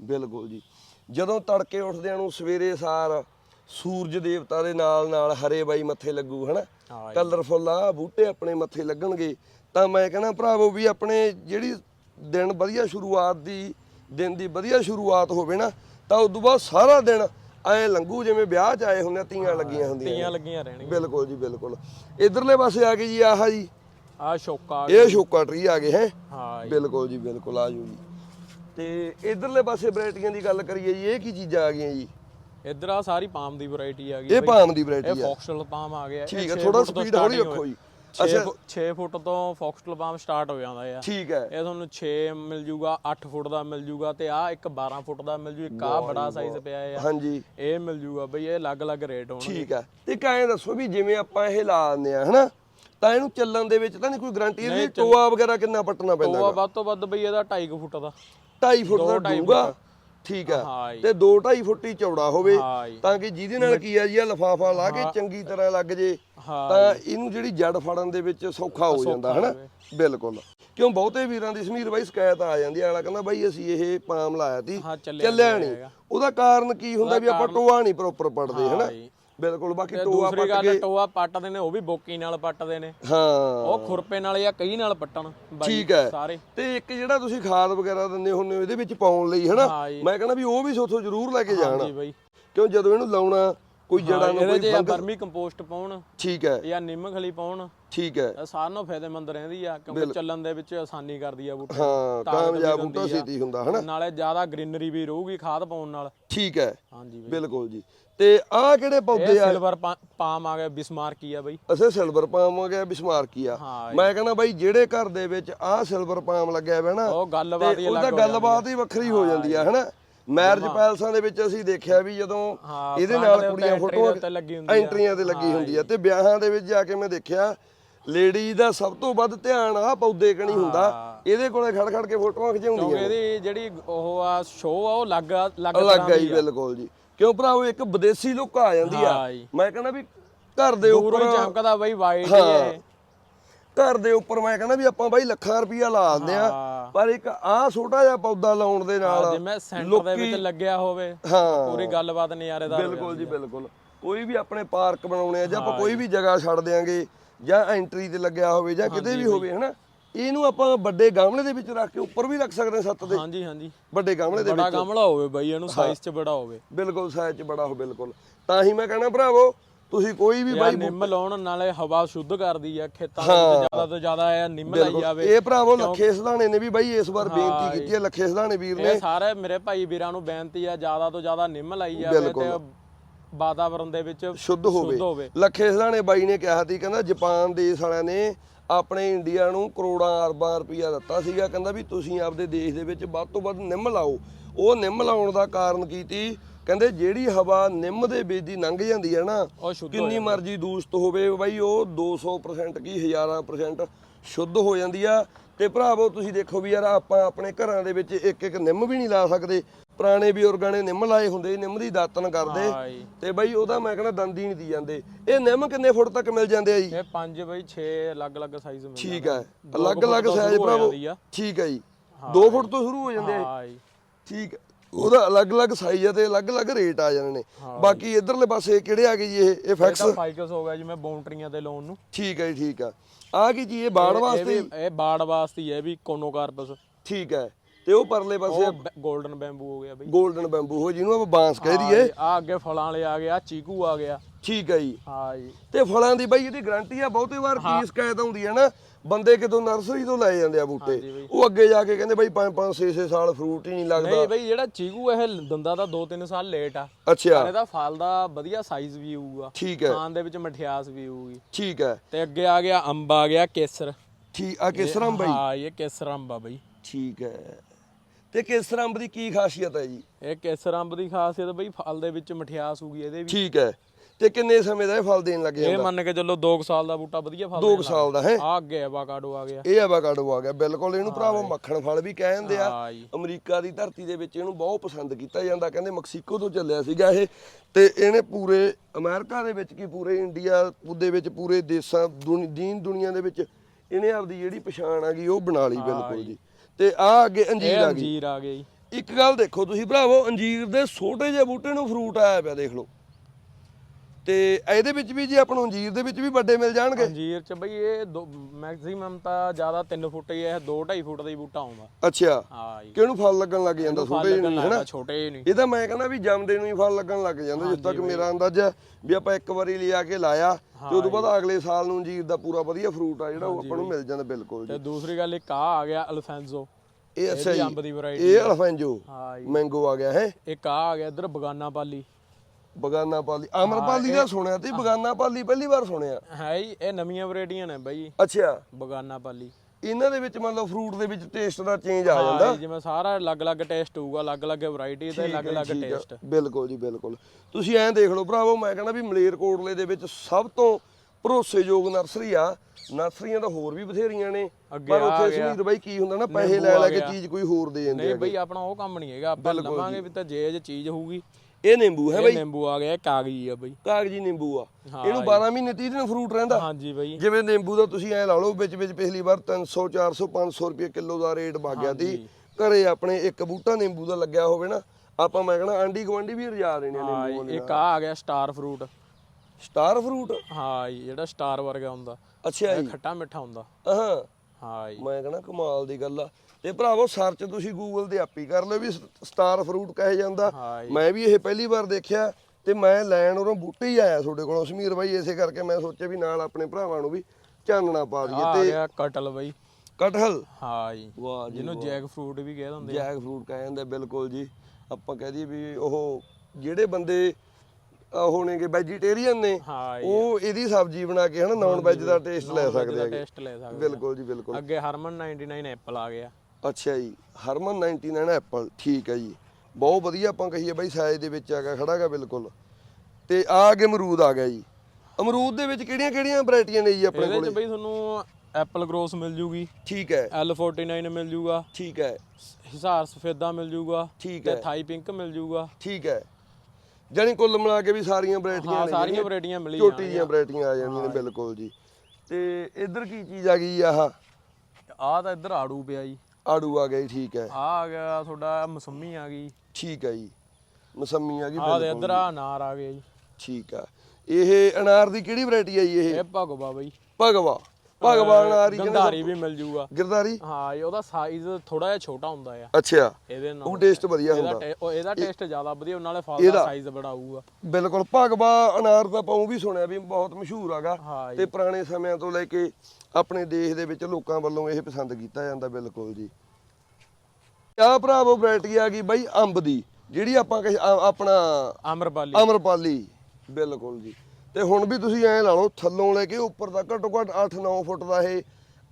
ਬਿਲਕੁਲ ਜੀ। ਜਦੋਂ ਤੜਕੇ ਉੱਠਦਿਆਂ ਨੂੰ ਸਵੇਰੇ ਸਾਰ ਸੂਰਜ ਦੇਵਤਾ ਦੇ ਨਾਲ ਨਾਲ ਹਰੇ ਬਾਈ ਮੱਥੇ ਲੱਗੂ ਹਨਾ? ਹਾਂ ਕਲਰਫੁੱਲ ਆ ਬੂਟੇ ਆਪਣੇ ਮੱਥੇ ਲੱਗਣਗੇ। ਤਾਂ ਮੈਂ ਕਹਿੰਦਾ ਭਰਾਵੋ ਵੀ ਆਪਣੇ ਜਿਹੜੀ ਦਿਨ ਵਧੀਆ ਸ਼ੁਰੂਆਤ ਦੀ ਦਿਨ ਦੀ ਵਧੀਆ ਸ਼ੁਰੂਆਤ ਹੋਵੇ ਨਾ ਤਾਂ ਉਸ ਤੋਂ ਬਾਅਦ ਸਾਰਾ ਦਿਨ ਐ ਲੰਘੂ ਜਿਵੇਂ ਵਿਆਹ ਚ ਆਏ ਹੁੰਦੇ ਆ, ਤੀਆਂ ਲੱਗੀਆਂ ਹੁੰਦੀਆਂ ਤੀਆਂ ਲੱਗੀਆਂ ਰਹਿਣਗੀਆਂ। ਬਿਲਕੁਲ ਜੀ ਬਿਲਕੁਲ। ਇਧਰਲੇ ਪਾਸੇ ਆ ਗਈ ਜੀ ਆਹ ਜੀ। ਆ ਸ਼ੋਕਾ ਇਹ ਸ਼ੋਕਾ ਟਰੀ ਆ ਗਏ ਹੈ। ਹਾਂ। ਬਿਲਕੁਲ ਜੀ ਬਿਲਕੁਲ ਆ ਜੂ ਜੀ। ਤੇ ਇਧਰਲੇ ਪਾਸੇ ਵੈਰਾਈਟੀਆਂ ਦੀ ਗੱਲ ਕਰੀਏ ਜੀ ਇਹ ਕੀ ਚੀਜ਼ਾਂ ਆ ਗਈਆਂ ਜੀ? ਇੱਧਰ ਆ ਸਾਰੀ ਪਾਮ ਦੀ ਵੈਰਾਈਟੀ ਆ ਗਈ ਇਹ ਪਾਮ ਦੀ ਇਹ ਵੈਰਾਈਟੀ ਆ। ਫੌਕਸਟਲ ਪਾਮ ਆ ਗਿਆ। ਠੀਕ ਹੈ ਥੋੜਾ ਸਪੀਡ ਹੌਲੀ ਰੱਖੋ ਜੀ। 6 6 ਫੁੱਟ ਤੋਂ ਫੌਕਸਟਲ ਪਾਮ ਸਟਾਰਟ ਹੋ ਜਾਂਦਾ ਆ। ਠੀਕ ਹੈ ਇਹ ਤੁਹਾਨੂੰ 6 ਮਿਲ ਜੂਗਾ 8 ਫੁੱਟ ਦਾ ਮਿਲ ਜੂਗਾ ਤੇ ਆ ਇੱਕ 12 ਫੁੱਟ ਦਾ ਮਿਲ ਜੂ ਇੱਕ ਆ ਬੜਾ ਸਾਈਜ਼ ਪਿਆ ਆ। ਹਾਂਜੀ। ਇਹ ਮਿਲ ਜੂਗਾ ਬਈ ਇਹ ਅਲੱਗ-ਅਲੱਗ ਰੇਟ ਹੋਣਗੇ। ਠੀਕ ਹੈ ਤੇ ਕਾਇ ਦੱਸੋ ਵੀ ਜਿਵੇਂ ਆਪਾਂ ਇਹ ਲਾ ਦਿੰਦੇ ਆ ਹਨਾ? ਤਾਂ ਇਹਨੂੰ ਚੱਲਣ ਦੇ ਵਿੱਚ ਤਾਂ ਨਹੀਂ ਕੋਈ ਗਾਰੰਟੀ ਇਹਦੀ ਟੋਆ ਵਗੈਰਾ ਕਿੰਨਾ ਪੱਟਣਾ ਪੈਂਦਾ ਉਹ ਵੱਧ ਤੋਂ ਵੱਧ ਬਈ ਇਹਦਾ 2.5 ਫੁੱਟ ਦਾ। 2.5 ਫੁੱਟ ਦਾ ਡੂੰਘਾ। ਠੀਕ ਹੈ ਹਾਂ ਜੀ। ਤੇ 2.5 ਫੁੱਟ ਹੀ ਚੌੜਾ ਹੋਵੇ ਹਾਂ ਜੀ। ਤਾਂ ਕਿ ਜਿਹਦੇ ਨਾਲ ਕੀ ਆ ਜੀ ਆ ਲਫਾਫਾ ਲਾ ਕੇ ਚੰਗੀ ਤਰ੍ਹਾਂ ਲੱਗ ਜੇ ਹਾਂ ਤਾਂ ਇਹਨੂੰ ਜਿਹੜੀ ਜੜ ਫੜਨ ਦੇ ਵਿੱਚ ਸੌਖਾ ਹੋ ਜਾਂਦਾ ਹਨਾ ਬਿਲਕੁਲ ਕਿਉਂ ਬਹੁਤੇ ਵੀਰਾਂ ਦੀ ਸਮੀਰ ਬਾਈ ਸ਼ਿਕਾਇਤ ਆ ਜਾਂਦੀ ਅਗਲਾ ਕਹਿੰਦਾ ਬਾਈ ਅਸੀਂ ਇਹ ਪਾਮ ਲਾਇਆ ਹਾਂ, ਚੱਲਿਆ ਚੱਲਿਆ ਨਹੀਂ ਨਹੀਂ ਹੈਗਾ। ਉਹਦਾ ਕਾਰਨ ਕੀ ਹੁੰਦਾ ਵੀ ਆਪਾਂ ਟੋਆ ਨਹੀਂ ਪ੍ਰੋਪਰ ਪੜਦੇ ਹਨਾ ਜੀ। ਬਿਲਕੁਲ ਬਾਕੀ ਤੇ ਟੋਆ ਦੂਸਰੀ ਪੱਟ ਗੱਲ ਕੇ ਟੋਆ ਪੱਟਦੇ ਨੇ ਉਹ ਵੀ ਬੋਕੀ ਨਾਲ ਪੱਟਦੇ ਨੇ। ਹਾਂ। ਉਹ ਖੁਰਪੇ ਨਾਲ ਜਾਂ ਕਈ ਨਾਲ ਪੱਟਣ ਬਾਈ ਠੀਕ ਹੈ। ਸਾਰੇ। ਤੇ ਇੱਕ ਜਿਹੜਾ ਤੁਸੀਂ ਖਾਦ ਵਗੈਰਾ ਦਿੰਦੇ ਹੁੰਦੇ ਹੋ ਇਹਦੇ ਵਿੱਚ ਪਾਉਣ ਲਈ ਹਨਾ? ਹਾਂ ਜੀ। ਮੈਂ ਕਹਿੰਦਾ ਵੀ ਉਹ ਵੀ ਸੋਥੋਂ ਜ਼ਰੂਰ ਲੈ ਕੇ ਜਾਣਾ। ਜੀ ਬਾਈ। ਕਿਉਂ ਜਦੋਂ ਇਹਨੂੰ ਲਾਉਣਾ ਕੋਈ ਜੜਾਂ ਨੂੰ ਕੋਈ ਫੰਗਸ ਵਰਮੀ ਕੰਪੋਸਟ ਪਾਉਣ ਠੀਕ ਹੈ। ਜਾਂ ਨਿੰਮ ਖਲੀ ਪਾਉਣ ਠੀਕ ਹੈ। ਸਾਰਿਆਂ ਨੂੰ ਫਾਇਦੇਮੰਦ ਰਹਿੰਦੀ ਆ ਕਿਉਂਕਿ ਚੱਲਣ ਦੇ ਵਿੱਚ ਆਸਾਨੀ ਕਰਦੀ ਆ ਬੂਟੇ। ਹਾਂ ਕਾਮਯਾਬ ਬੂਟਾ ਆ। ਛੇਤੀ ਹੁੰਦਾ ਹਨਾ? ਨਾਲੇ ਜ਼ਿਆਦਾ ਗ੍ਰੀਨਰੀ ਵੀ ਰਹੂਗੀ ਖਾਦ ਪਾਉਣ ਨਾਲ। ਠੀਕ ਹੈ। ਹਾਂਜੀ ਬਿਲਕੁਲ ਜੀ। ਤੇ ਆਹ ਕਿਹੜੇ ਪੌਦੇ ਆ? ਸਿਲਵਰ ਪਾਮ ਆ ਗਿਆ ਬਿਸਮਾਰਕੀ ਆ ਬਾਈ। ਅਸੇ ਸਿਲਵਰ ਪਾਮ ਹੋ ਗਿਆ ਬਿਸਮਾਰਕੀ ਆ। ਮੈਂ ਕਹਿੰਦਾ ਬਾਈ ਜਿਹੜੇ ਘਰ ਦੇ ਵਿੱਚ ਆਹ ਸਿਲਵਰ ਪਾਮ ਲੱਗਿਆ ਹੋਇਆ ਨਾ ਉਹ ਗੱਲਬਾਤ ਹੀ ਉਹਦਾ ਅਲੱਗ ਹੋ ਗੱਲਬਾਤ ਹੀ ਵੱਖਰੀ ਹੋ ਜਾਂਦੀ ਆ ਹਨਾ? ਮੈਰਿਜ ਪੈਲਸਾਂ ਦੇ ਵਿੱਚ ਅਸੀਂ ਦੇਖਿਆ ਵੀ ਜਦੋਂ ਇਹਦੇ ਨਾਲ ਕੁੜੀਆਂ ਫੋਟੋਆਂ ਲੱਗੀ। ਐਂਟਰੀਆਂ ਤੇ ਲੱਗੀ ਹੁੰਦੀ ਆ। ਤੇ ਵਿਆਹਾਂ ਦੇ ਵਿੱਚ ਜਾ ਕੇ ਮੈਂ ਦੇਖਿਆ ਲੇਡੀ ਦਾ ਸਭ ਤੋਂ ਵੱਧ ਧਿਆਨ ਆ ਪੌਦੇ ਕਣੀ ਹੁੰਦਾ। ਇਹਦੇ ਕੋਲੇ ਖੜ ਖੜ ਕੇ ਫੋਟੋਆਂ ਕਿਉਂਕਿ ਖਿਚਾਉਂਦੀਆਂ ਇਹਦੀ ਜਿਹੜੀ ਉਹ ਆ ਸ਼ੋਅ ਆ ਉਹ ਲੱਗ ਲੱਗ ਦੀ ਆ। ਬਿਲਕੁਲ ਜੀ। ਕਿਉਂ ਭਰਾਵੋ ਇੱਕ ਵਿਦੇਸ਼ੀ ਲੁੱਕ ਆ ਜਾਂਦੀ ਆ। ਮੈਂ ਕਹਿੰਦਾ ਵੀ ਘਰ ਦੇ ਉੱਪਰ ਚਮਕਦਾ ਬਾਈ ਵਾਈਟ ਹਾਂ। ਘਰ ਦੇ ਉੱਪਰ ਮੈਂ ਕਹਿੰਦਾ ਵੀ ਆਪਾਂ ਬਾਈ ਲੱਖਾਂ ਰੁਪਈਆ ਲਾ ਦਿੰਦੇ ਆ। ਪਰ ਇੱਕ ਆਹ ਛੋਟਾ ਜਿਹਾ ਪੌਦਾ ਲਾਉਣ ਦੇ ਨਾਲ ਜਿਵੇਂ ਸੈਂਟਰ ਦੇ ਵਿੱਚ ਲੱਗਿਆ ਹੋਵੇ ਪੂਰੀ ਗੱਲਬਾਤ ਨਜ਼ਾਰੇਦਾਰ ਹੋ ਬਿਲਕੁਲ ਜੀ ਬਿਲਕੁਲ। ਕੋਈ ਵੀ ਆਪਣੇ ਪਾਰਕ ਬਣਾਉਣੇ ਆ ਜਾਂ ਆਪਾਂ ਕੋਈ ਵੀ ਜਗ੍ਹਾ ਛੱਡ ਦਿਆਂਗੇ ਜਾਂ ਐਂਟਰੀ ਤੇ ਲੱਗਿਆ ਹੋਵੇ ਜਾਂ ਕਿਤੇ ਵੀ ਹੋਵੇ ਹਨਾ? ਇਹਨੂੰ ਆਪਾਂ ਵੱਡੇ ਗਮਲੇ ਦੇ ਵਿੱਚ ਰੱਖ ਕੇ ਉੱਪਰ ਵੀ ਰੱਖ ਸਕਦੇ ਹਾਂ ਛੱਤ ਦੇ। ਹਾਂਜੀ ਹਾਂਜੀ। ਵੱਡੇ ਗਮਲੇ ਦੇ ਬੜਾ ਗਮਲਾ ਹੋਵੇ ਬਾਈ ਇਹਨੂੰ ਸਾਈਜ਼ 'ਚ ਬੜਾ ਹੋਵੇ। ਬਿਲਕੁਲ ਸਾਈਜ਼ ਚ ਬੜਾ ਹੋ ਬਿਲਕੁਲ। ਤਾਂ ਹੀ ਮੈਂ ਕਹਿੰਦਾ ਭਰਾਵੋ ਤੁਸੀਂ ਕੋਈ ਵੀ ਬਾਈ ਨਿੰਮ ਲਾਉਣ ਨਾਲੇ ਹਵਾ ਸ਼ੁੱਧ ਕਰਦੀ ਆ ਖੇਤਾਂ ਦੇ ਵਿੱਚ ਜ਼ਿਆਦਾ ਤੋਂ ਜ਼ਿਆਦਾ ਇਹ ਨਿੰਮ ਲਾਈ ਜਾਵੇ। ਇਹ ਭਰਾਵੋ ਲੱਖੇ ਸਧਾਣੇ ਨੇ ਵੀ ਬਾਈ ਇਸ ਵਾਰ ਬੇਨਤੀ ਕੀਤੀ ਹੈ ਲੱਖੇ ਸਧਾਣੇ ਵੀਰ ਨੇ। ਸਾਰੇ ਮੇਰੇ ਭਾਈ ਵੀਰਾਂ ਨੂੰ ਬੇਨਤੀ ਆ ਜ਼ਿਆਦਾ ਤੋਂ ਜ਼ਿਆਦਾ ਨਿੰਮ ਲਾਈ ਜਾਵੇ ਤੇ ਵਾਤਾਵਰਣ ਦੇ ਵਿੱਚ ਸ਼ੁੱਧ ਹੋਵੇ। ਲੱਖੇ ਸਧਾਣੇ ਬਾਈ ਨੇ ਕਿਹਾ ਸੀ ਕਹਿੰਦਾ ਜਾਪਾਨ ਦੇਸ਼ ਵਾਲਿਆਂ ਨੇ ਆਪਣੇ ਇੰਡੀਆ ਨੂੰ ਕਰੋੜਾਂ ਅਰਬਾਂ ਰੁਪਈਆ ਦਿੱਤਾ ਸੀਗਾ। ਕਹਿੰਦਾ ਵੀ ਤੁਸੀਂ ਆਪਦੇ ਦੇਸ਼ ਦੇ ਵਿੱਚ ਵੱਧ ਤੋਂ ਵੱਧ ਨਿੰਮ ਲਾਓ। ਉਹ ਨਿੰਮ ਲਾਉਣ ਦਾ ਕਾਰਨ ਕੀ ਤੀ ਕਹਿੰਦੇ ਜਿਹੜੀ ਹਵਾ ਨਿੰਮ ਦੇ ਵਿੱਚ ਦੀ ਲੰਘ ਜਾਂਦੀ ਹੈ ਨਾ ਹੋ ਕਿੰਨੀ ਮਰਜ਼ੀ ਦੂਸ਼ਿਤ ਹੋਵੇ ਬਾਈ ਉਹ 200% ਕੀ ਹਜ਼ਾਰਾਂ percent ਸ਼ੁੱਧ ਹੋ ਜਾਂਦੀ ਆ। ਤੇ ਭਰਾਵੋ ਤੁਸੀਂ ਦੇਖੋ ਵੀ ਯਾਰ ਆਪਾਂ ਆਪਣੇ ਘਰਾਂ ਦੇ ਵਿੱਚ ਇੱਕ ਇੱਕ ਨਿੰਮ ਵੀ ਨਹੀਂ ਲਾ ਸਕਦੇ। ਪੁਰਾਣੇ ਬਜ਼ੁਰਗਾਂ ਨੇ ਨਿੰਮ ਲਾਏ ਹੁੰਦੇ ਨਿੰਮ ਦੀ ਦਾਤਨ ਕਰਦੇ। ਹਾਂ। ਤੇ ਬਾਈ ਉਹਦਾ ਮੈਂ ਕਹਿੰਦਾ ਦੰਦੀ ਨਹੀਂ ਦੀ ਜਾਂਦੇ। ਇਹ ਨਿੰਮ ਕਿੰਨੇ ਫੁੱਟ ਤੱਕ ਮਿਲ ਜਾਂਦੇ ਆ ਜੀ? ਇਹ 5 ਬਾਈ 6 ਅਲੱਗ-ਅਲੱਗ ਸਾਈਜ਼ ਮਿਲਦੇ ਠੀਕ ਹੈ ਕੁ ਅਲੱਗ-ਅਲੱਗ ਸਾਈਜ਼ ਹੋ ਭਰਾਵੋ। ਆ। ਠੀਕ ਹੈ ਜੀ 2 ਫੁੱਟ ਤੋਂ ਸ਼ੁਰੂ ਹੋ ਜਾਂਦੇ ਆ। ਹਾਂ ਜੀ ਠੀਕ ਹੈ ਉਹਦਾ ਅਲੱਗ-ਅਲੱਗ ਸਾਈਜ਼ ਆ ਤੇ ਅਲੱਗ-ਅਲੱਗ ਰੇਟ ਆ ਜਾਣੇ ਨੇ। ਬਾਕੀ ਇਧਰਲੇ ਪਾਸੇ ਕਿਹੜੇ ਆ ਗਏ ਜੀ ਇਹ ਇਹ ਫੈਕਸ ਤਾਂ ਫਾਈਕਸ ਹੋ ਗਿਆ ਜਿਵੇਂ ਬਾਉਂਡਰੀਆਂ ਤੇ ਲਾਉਣ ਨੂੰ। ਠੀਕ ਹੈ ਜੀ ਠੀਕ ਆ। ਆ ਕੀ ਜੀ ਇਹ ਬਾੜ ਵਾਸਤੇ? ਇਹ ਬਾੜ ਵਾਸਤੇ ਹੀ ਹੈ ਵੀ ਕੋਨੋਕਾਰਪਸ। ਠੀਕ ਹੈ ਤੇ ਉਹ ਪਰਲੇ ਪਾਸੇ ਉਹ 골ਡਨ ਬੈਂਬੂ ਹੋ ਗਿਆ ਬਈ। 골ਡਨ ਬੈਂਬੂ ਹੋ ਜਿਹਨੂੰ ਆਪਾਂ ਬਾਂਸ ਕਹਿ ਦਈਏ। ਆ ਅੱਗੇ ਫਲਾਂ ਵਾਲੇ ਆ ਗਿਆ ਚੀਕੂ ਆ ਗਿਆ। ਠੀਕ ਹੈ ਜੀ। ਹਾਂ ਜੀ। ਤੇ ਫਲਾਂ ਦੀ ਬਾਈ ਇਹਦੀ ਗਾਰੰਟੀ ਆ ਬਹੁਤੇ ਵਾਰ ਕੀ ਸ਼ਿਕਾਇਤ ਆਉਂਦੀ ਹੈ ਨਾ ਬੰਦੇ ਕਿਤੋਂ ਨਰਸਰੀ ਤੋਂ ਲੈ ਜਾਂਦੇ ਆ ਬੂਟੇ। ਉਹ ਅੱਗੇ ਜਾ ਕੇ ਕਹਿੰਦੇ ਬਾਈ 5 5 6 6 ਸਾਲ ਫਰੂਟ ਹੀ ਨਹੀਂ ਲੱਗਦਾ। ਨਹੀਂ ਬਈ ਜਿਹੜਾ ਚੀਕੂ ਇਹ ਦੰਦਾ ਦਾ 2-3 ਸਾਲ ਲੇਟ ਆ। ਅੱਛਾ। ਇਹਦਾ ਫਲ ਦਾ ਵਧੀਆ ਸਾਈਜ਼ ਵੀ ਹੋਊਗਾ। ਠੀਕ ਹੈ। ਖਾਣ ਦੇ ਵਿੱਚ ਮਠਿਆਸ ਵੀ ਹੋਊਗੀ। ਠੀਕ ਹੈ। ਤੇ ਅੱਗੇ ਆ ਗਿਆ ਅੰਬ ਆ ਗਿਆ ਕੇਸਰ। ਠੀਕ ਆ ਕਿਸਰਮ ਬਾਈ। ਹਾਂ ਇਹ ਕੇਸਰ ਅੰਬ ਆ ਬਈ। ਠੀਕ ਹੈ। ਤੇ ਕਿਸਰ ਅੰਬ ਦੀ ਕੀ ਖਾਸੀਅਤ ਹੈ ਜੀ? ਇਹ ਕੇਸਰ ਅੰਬ ਦੀ ਖਾਸੀਅਤ ਬਈ ਫਲ ਦੇ ਵਿੱਚ ਮਠਿਆਸ ਹੋਊਗੀ ਇਹਦੇ ਵੀ। ਠੀਕ ਹੈ। ਤੇ ਕਿੰਨੇ ਸਮੇਂ ਦਾ ਇਹ ਫਲ ਦੇਣ ਲੱਗ ਇਹ ਜਾਂਦਾ? ਮੰਨ ਕੇ ਚੱਲੋ 2 ਸਾਲ ਦਾ ਬੂਟਾ ਵਧੀਆ ਫਲ 2 ਸਾਲ ਦਾ ਹੈ? ਆ ਅੱਗੇ ਐਵਾਕਾਡੋ ਆ ਗਿਆ। ਇਹ ਐਵਾਕਾਡੋ ਆ ਗਿਆ ਬਿਲਕੁਲ ਇਹਨੂੰ ਭਰਾਵੋ ਮੱਖਣ ਫਲ ਵੀ ਕਹਿ ਜਾਂਦੇ ਆ। ਹਾਂ ਜੀ। ਅਮਰੀਕਾ ਦੀ ਧਰਤੀ ਦੇ ਵਿੱਚ ਇਹਨੂੰ ਬਹੁਤ ਪਸੰਦ ਕੀਤਾ ਜਾਂਦਾ ਕਹਿੰਦੇ ਮੈਕਸੀਕੋ ਤੋਂ ਚੱਲਿਆ ਸੀਗਾ ਇਹ। ਤੇ ਇਹਨੇ ਪੂਰੇ ਅਮਰੀਕਾ ਦੇ ਵਿੱਚ ਕੀ ਪੂਰੇ ਇੰਡੀਆ ਦੇ ਵਿੱਚ ਪੂਰੇ ਦੇਸ਼ਾਂ ਦੁਨੀ- ਦੀਨ ਦੁਨੀਆ ਦੇ ਵਿੱਚ ਇਹਨੇ ਆਪਦੀ ਜਿਹੜੀ ਪਛਾਣ ਆ ਗਈ ਉਹ ਬਣਾ ਲਈ ਬਿਲਕੁਲ ਜੀ। ਤੇ ਆ ਅੱਗੇ ਅੰਜੀਰ ਇਹ ਆ ਗਈ। ਅੰਜੀਰ ਆ ਗਿਆ ਜੀ। ਇੱਕ ਗੱਲ ਦੇਖੋ ਤੁਸੀਂ ਭਰਾਵੋ ਅੰਜੀਰ ਦੇ ਛੋਟੇ ਜਿਹੇ ਬੂਟੇ ਨੂੰ ਫਰੂਟ ਆਇਆ ਪਿਆ ਦੇਖ ਲਓ। ਤੇ ਇਹਦੇ ਵਿੱਚ ਵੀ ਜੀ ਆਪਾਂ ਨੂੰ ਅੰਜੀਰ ਦੇ ਵਿੱਚ ਵੀ ਵੱਡੇ ਮਿਲ ਜਾਣਗੇ। ਅੰਜੀਰ ਚ ਬਈ ਇਹ ਮੈਕਸਿਮਮ ਤਾਂ ਜ਼ਿਆਦਾ 3 ਫੁੱਟ ਹੀ ਹੈ 2 2.5 ਫੁੱਟ ਦਾ ਹੀ ਬੂਟਾ ਆਉਂਦਾ। ਅੱਛਾ। ਹਾਂ ਜੀ। ਕਿਹਨੂੰ ਫਲ ਲੱਗਣ ਲੱਗ ਜਾਂਦਾ? ਛੋਟੇ ਜਿਹੇ ਨੂੰ ਹੀ, ਹਨਾ? ਛੋਟੇ ਹੀ ਨਹੀਂ। ਇਹ ਤਾਂ ਮੈਂ ਕਹਿੰਦਾ ਵੀ ਜੰਮਦੇ ਨੂੰ ਹੀ ਫਲ ਲੱਗਣ ਲੱਗ ਜਾਂਦਾ ਜਿਸ ਤੱਕ ਮੇਰਾ ਅੰਦਾਜ਼ਾ ਵੀ ਆਪਾਂ ਇੱਕ ਵਾਰੀ ਲਿਆ ਕੇ ਲਾਇਆ ਤੇ ਉਦੋਂ ਬਾਅਦ ਅਗਲੇ ਸਾਲ ਨੂੰ ਅੰਜੀਰ ਦਾ ਪੂਰਾ ਵਧੀਆ ਫਰੂਟ ਆ ਜਿਹੜਾ ਉਹ ਆਪਾਂ ਨੂੰ ਮਿਲ ਜਾਂਦਾ ਬਿਲਕੁਲ ਤੇ ਦੂਸਰੀ ਗੱਲ ਇੱਕ ਆ ਆ ਗਿਆ ਅਲਫੈਂਜ਼ੋ। ਇਹ ਅੱਛਾ ਜੀ। ਇਹ ਅਲਫੈਂਜੋ। ਹਾਂ ਜੀ। ਮੈਂਗੋ ਆ ਗਿਆ ਹੈ? ਇੱਕ ਆ ਆ ਗਿਆ ਇਧਰ ਬਗਾਨਾ ਪਾਲੀ। ਬਗਾਨਾ ਪਾਲੀ ਅਮਰਪਾਲੀ ਦਾ ਸੁਣਿਆ ਤੇ ਬਗਾਨਾ ਪਾਲੀ ਪਹਿਲੀ ਵਾਰ ਸੁਣਿਆ? ਹੈ ਜੀ ਇਹ ਨਵੀਆਂ ਵੈਰਾਈਟੀਆਂ ਨੇ ਬਈ। ਅੱਛਾ। ਬਗਾਨਾ ਪਾਲੀ। ਇਹਨਾਂ ਦੇ ਵਿੱਚ ਮਤਲਬ ਫਰੂਟ ਦੇ ਵਿੱਚ ਟੇਸਟ ਦਾ ਚੇਂਜ ਆ ਜਾਂਦਾ? ਜਿਵੇਂ ਸਾਰਾ ਅਲੱਗ-ਅਲੱਗ ਟੇਸਟ ਹੋਊਗਾ ਅਲੱਗ-ਅਲੱਗ ਵੈਰਾਈਟੀ ਤੇ ਅਲੱਗ-ਅਲੱਗ ਟੇਸਟ ਬਿਲਕੁਲ ਜੀ ਬਿਲਕੁਲ। ਤੁਸੀਂ ਐਂ ਦੇਖ ਲਓ ਭਰਾਵੋ ਮੈਂ ਕਹਿੰਦਾ ਵੀ ਮਲੇਰਕੋਟਲੇ ਦੇ ਵਿੱਚ ਸਭ ਤੋਂ ਭਰੋਸੇਯੋਗ ਨਰਸਰੀ ਆ। ਨਰਸਰੀਆਂ ਤਾਂ ਹੋਰ ਵੀ ਬਥੇਰੀਆਂ ਨੇ। ਪਰ ਉੱਥੇ। ਸਮੀਰ ਬਾਈ ਕੀ ਹੁੰਦਾ ਨਾ ਪੈਸੇ ਲੈ ਲੈ ਕੇ। ਚੀਜ਼ ਕੋਈ ਹੋਰ ਦੇ ਜਾਂਦੇ ਨਹੀਂ ਆ ਬਈ ਆਪਣਾ ਉਹ ਕੰਮ ਨਹੀਂ ਹੈਗਾ। ਆਪਾਂ ਲਵਾਂਗੇ ਵੀ ਤਾਂ ਜੇ ਜੇ ਚੀਜ਼ ਹੋਊਗੀ। ਇਹ ਨਿੰਬੂ ਹੈ ਇਹ ਬਾਈ। ਨਿੰਬੂ ਆ ਗਿਆ ਇਹ ਕਾਗਜੀ ਆ ਬਈ। ਕਾਗਜੀ ਨਿੰਬੂ ਆ। ਹਾਂ ਇਹਨੂੰ 12 ਮਹੀਨੇ 30 ਦਿਨ ਫਰੂਟ ਰਹਿੰਦਾ। ਹਾਂਜੀ ਬਈ। ਜਿਵੇਂ ਨਿੰਬੂ ਦਾ ਤੁਸੀਂ ਐ ਲਾ ਲਓ ਵਿੱਚ ਵਿੱਚ ਪਿਛਲੀ ਵਾਰ 300 400 500 ਰੁਪਏ ਕਿਲੋ ਦਾ ਰੇਟ ਵਗ ਗਿਆ ਸੀ ਘਰੇ ਆਪਣੇ ਇੱਕ ਬੂਟਾ ਨਿੰਬੂ ਦਾ ਲੱਗਿਆ ਹੋਵੇ ਨਾ ਆਪਾਂ ਮੈਂ ਕਹਣਾ ਆਂਡੀ ਗਵਾਂਡੀ ਵੀ ਰਜਾ ਦੇਣੇ ਨਿੰਬੂ ਜੀ, ਇੱਕ ਆ ਆ ਗਿਆ ਸਟਾਰ ਫਰੂਟ। Star fruit? ਹਾਂ ਜੀ, ਜਿਹੜਾ ਸਟਾਰ ਵਰਗਾ ਹੁੰਦਾ। ਅੱਛਾ ਜੀ। ਖੱਟਾ ਮਿੱਠਾ ਹੁੰਦਾ। ਹਾਂ ਹਾਂ ਜੀ। ਮੈਂ ਕਹਣਾ ਕਮਾਲ ਦੀ ਗੱਲ ਆ। ਤੇ ਭਰਾਵੋ ਸਰਚ ਤੁਸੀਂ ਗੂਗਲ ਤੇ ਆਪੀ ਕਰ ਲਿਓ ਵੀ ਸਟਾਰ ਫਰੂਟ ਕਹੇ ਜਾਂਦਾ। ਹਾਂ। ਮੈਂ ਵੀ ਇਹ ਪਹਿਲੀ ਵਾਰ ਦੇਖਿਆ ਤੇ ਮੈਂ ਲੈਣ ਉਰੋਂ ਬੂਟੇ ਹੀ ਆਇਆ ਤੁਹਾਡੇ ਕੋਲੋਂ। ਸਮੀਰ ਬਾਈ ਇਸੇ ਕਰਕੇ ਮੈਂ ਸੋਚਿਆ ਵੀ ਨਾਲ ਆਪਣੇ ਭਰਾਵਾਂ ਨੂੰ ਵੀ ਚਾਨਣਾ ਪਾ ਆ ਦਈਏ ਆ ਤੇ ਗਿਆ ਕਟਲ ਬਈ। ਕਟਹਲ? ਹਾਂ ਜੀ। ਵਾਹ ਜਿਹਨੂੰ ਜੈਕ ਫਰੂਟ ਵੀ ਕਹਿੰਦੇ ਹੁੰਦੇ ਆ। ਜੈਕ ਫਰੂਟ ਕਹੇ ਜਾਂਦੇ ਬਿਲਕੁਲ ਜੀ। ਆਪਾਂ ਕਹਿ ਦਈਏ ਵੀ ਉਹ ਜਿਹੜੇ ਬੰਦੇ ਉਹ ਨੇਗੇ ਵੈਜੀਟੇਰੀਅਨ ਨੇ ਹਾਂ ਉਹ ਇਹਦੀ ਸਬਜ਼ੀ ਬਣਾ ਕੇ ਹਨਾ ਨਾਨ ਵੈਜ ਦਾ ਟੇਸਟ ਲੈ ਸਕਦੇ ਸਕਦੇ ਬਿਲਕੁਲ ਜੀ ਬਿਲਕੁਲ। ਅੱਗੇ ਹਰਮਨ 99 ਐਪਲ ਆ ਗਿਆ। ਅੱਛਾ ਜੀ ਹਰਮਨ 99 ਐਪਲ ਠੀਕ ਹੈ ਜੀ। ਬਹੁਤ ਵਧੀਆ ਆਪਾਂ ਕਹੀਏ ਬਾਈ ਸਾਈਜ਼ ਦੇ ਵਿੱਚ ਆ ਗਿਆ ਖੜਾਗਾ ਬਿਲਕੁਲ। ਤੇ ਆ ਅੱਗੇ ਅਮਰੂਦ ਆ ਗਿਆ ਜੀ। ਅਮਰੂਦ ਦੇ ਵਿੱਚ ਕਿਹੜੀਆਂ ਕਿਹੜੀਆਂ ਵੈਰਾਈਟੀਆਂ ਨੇ ਜੀ ਆਪਣੇ ਇਹਦੇ ਕੋਲੇ? ਬਈ ਤੁਹਾਨੂੰ ਐਪਲ ਗਰੋਸ ਮਿਲ ਜੂਗੀ ਠੀਕ ਹੈ। L49 ਮਿਲ ਜੂਗਾ ਠੀਕ ਹੈ। ਹਿਸਾਰ ਸਫੇਦਾ ਮਿਲ ਜੂਗਾ ਠੀਕ ਤੇ ਹੈ। ਥਾਈ ਪਿੰਕ ਮਿਲ ਜੂਗਾ। ਠੀਕ ਹੈ। ਜਾਨੀ ਕੁੱਲ ਮਿਲਾ ਕੇ ਵੀ ਸਾਰੀਆਂ ਵੈਰਾਈਟੀਆਂ ਹਾਂ ਨੇ ਸਾਰੀਆਂ ਵੈਰਾਈਟੀਆਂ ਮਿਲੀ ਛੋਟੀ ਜੀਆਂ ਵੈਰਾਈਟੀਆਂ ਆ ਜਾਂਦੀਆਂ ਨੇ ਬਿਲਕੁਲ ਜੀ। ਤੇ ਇੱਧਰ ਕੀ ਚੀਜ਼ ਆ ਗਈ ਆਹ ਆ ਤਾਂ ਇੱਧਰ ਆੜੂ ਪਿਆ ਜੀ। ਆੜੂ ਆ ਗਿਆ ਜੀ ਠੀਕ ਹੈ। ਆ ਆ ਗਿਆ ਤੁਹਾਡਾ ਮਸੰਮੀ ਆ ਗਈ। ਠੀਕ ਹੈ ਜੀ। ਮਸੰਮੀ ਆ ਗਈ ਆ ਦੇ ਇੱਧਰ ਆ ਅਨਾਰ ਆ ਗਏ ਜੀ। ਠੀਕ ਆ। ਇਹ ਅਨਾਰ ਦੀ ਕਿਹੜੀ ਵੈਰਾਈਟੀ ਆ ਜੀ ਇਹ? ਇਹ ਭਗਵਾ ਬਈ। ਭਗਵਾ। ਭਗਵਾ ਅਨਾਰ ਹੀ ਕਹਿੰਦੇ ਗੰਧਾਰੀ ਵੀ ਮਿਲ ਜੂਗਾ। ਗਿਰਦਾਰੀ ਹਾਂ ਜੀ ਉਹਦਾ ਸਾਈਜ਼ ਥੋੜਾ ਜਿਹਾ ਛੋਟਾ ਹੁੰਦਾ ਆ। ਅੱਛਾ। ਇਹਦੇ ਨਾਲ ਉਹ ਟੇਸਟ ਵਧੀਆ ਹੁੰਦਾ। ਇਹਦਾ ਟੇਸਟ ਜ਼ਿਆਦਾ ਵਧੀਆ ਨਾਲੇ ਫਲ ਦਾ ਸਾਈਜ਼ ਬੜਾ ਆਊਗਾ ਬਿਲਕੁਲ ਭਗਵਾ ਅਨਾਰ ਆਪਾਂ ਉਹ ਵੀ ਸੁਣਿਆ ਵੀ ਬਹੁਤ ਮਸ਼ਹੂਰ ਜੀ। ਤੇ ਪੁਰਾਣੇ ਸਮਿਆਂ ਤੋਂ ਲੈ ਕੇ ਆਪਣੇ ਦੇਸ਼ ਦੇ ਵਿੱਚ ਲੋਕਾਂ ਵੱਲੋਂ ਇਹ ਪਸੰਦ ਕੀਤਾ ਜਾਂਦਾ ਬਿਲਕੁਲ ਜੀ। ਆ ਭਰਾਵੋ ਵੈਰਾਈਟੀ ਆ ਗਈ ਬਾਈ ਅੰਬ ਦੀ ਜਿਹੜੀ ਆਪਾਂ ਆ- ਆਪਣਾ ਅਮਰਪਾਲੀ ਅਮਰਪਾਲੀ ਬਿਲਕੁਲ ਜੀ। ਤੇ ਹੁਣ ਵੀ ਤੁਸੀਂ ਐਂ ਲਾ ਲਓ ਥੱਲੋਂ ਲੈ ਕੇ ਉੱਪਰ ਤੱਕ ਘੱਟੋ ਘੱਟ 8-9 ਫੁੱਟ ਦਾ ਇਹ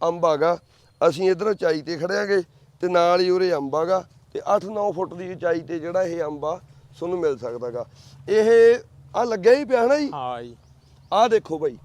ਅੰਬ ਹੈਗਾ ਅਸੀਂ ਇਧਰ ਉਚਾਈ ਤੇ ਖੜਿਆਂਗੇ ਤੇ ਨਾਲ ਹੀ ਉਰੇ ਅੰਬ ਹੈਗਾ ਤੇ 8-9 ਫੁੱਟ ਦੀ ਉਚਾਈ ਤੇ ਜਿਹੜਾ ਇਹ ਅੰਬ ਆ ਤੁਹਾਨੂੰ ਮਿਲ ਸਕਦਾਗਾ ਇਹ ਆ ਲੱਗਿਆ ਹੀ ਪਿਆ ਹਨਾ ਜੀ? ਹਾਂ ਜੀ। ਆਹ ਦੇਖੋ ਬਾਈ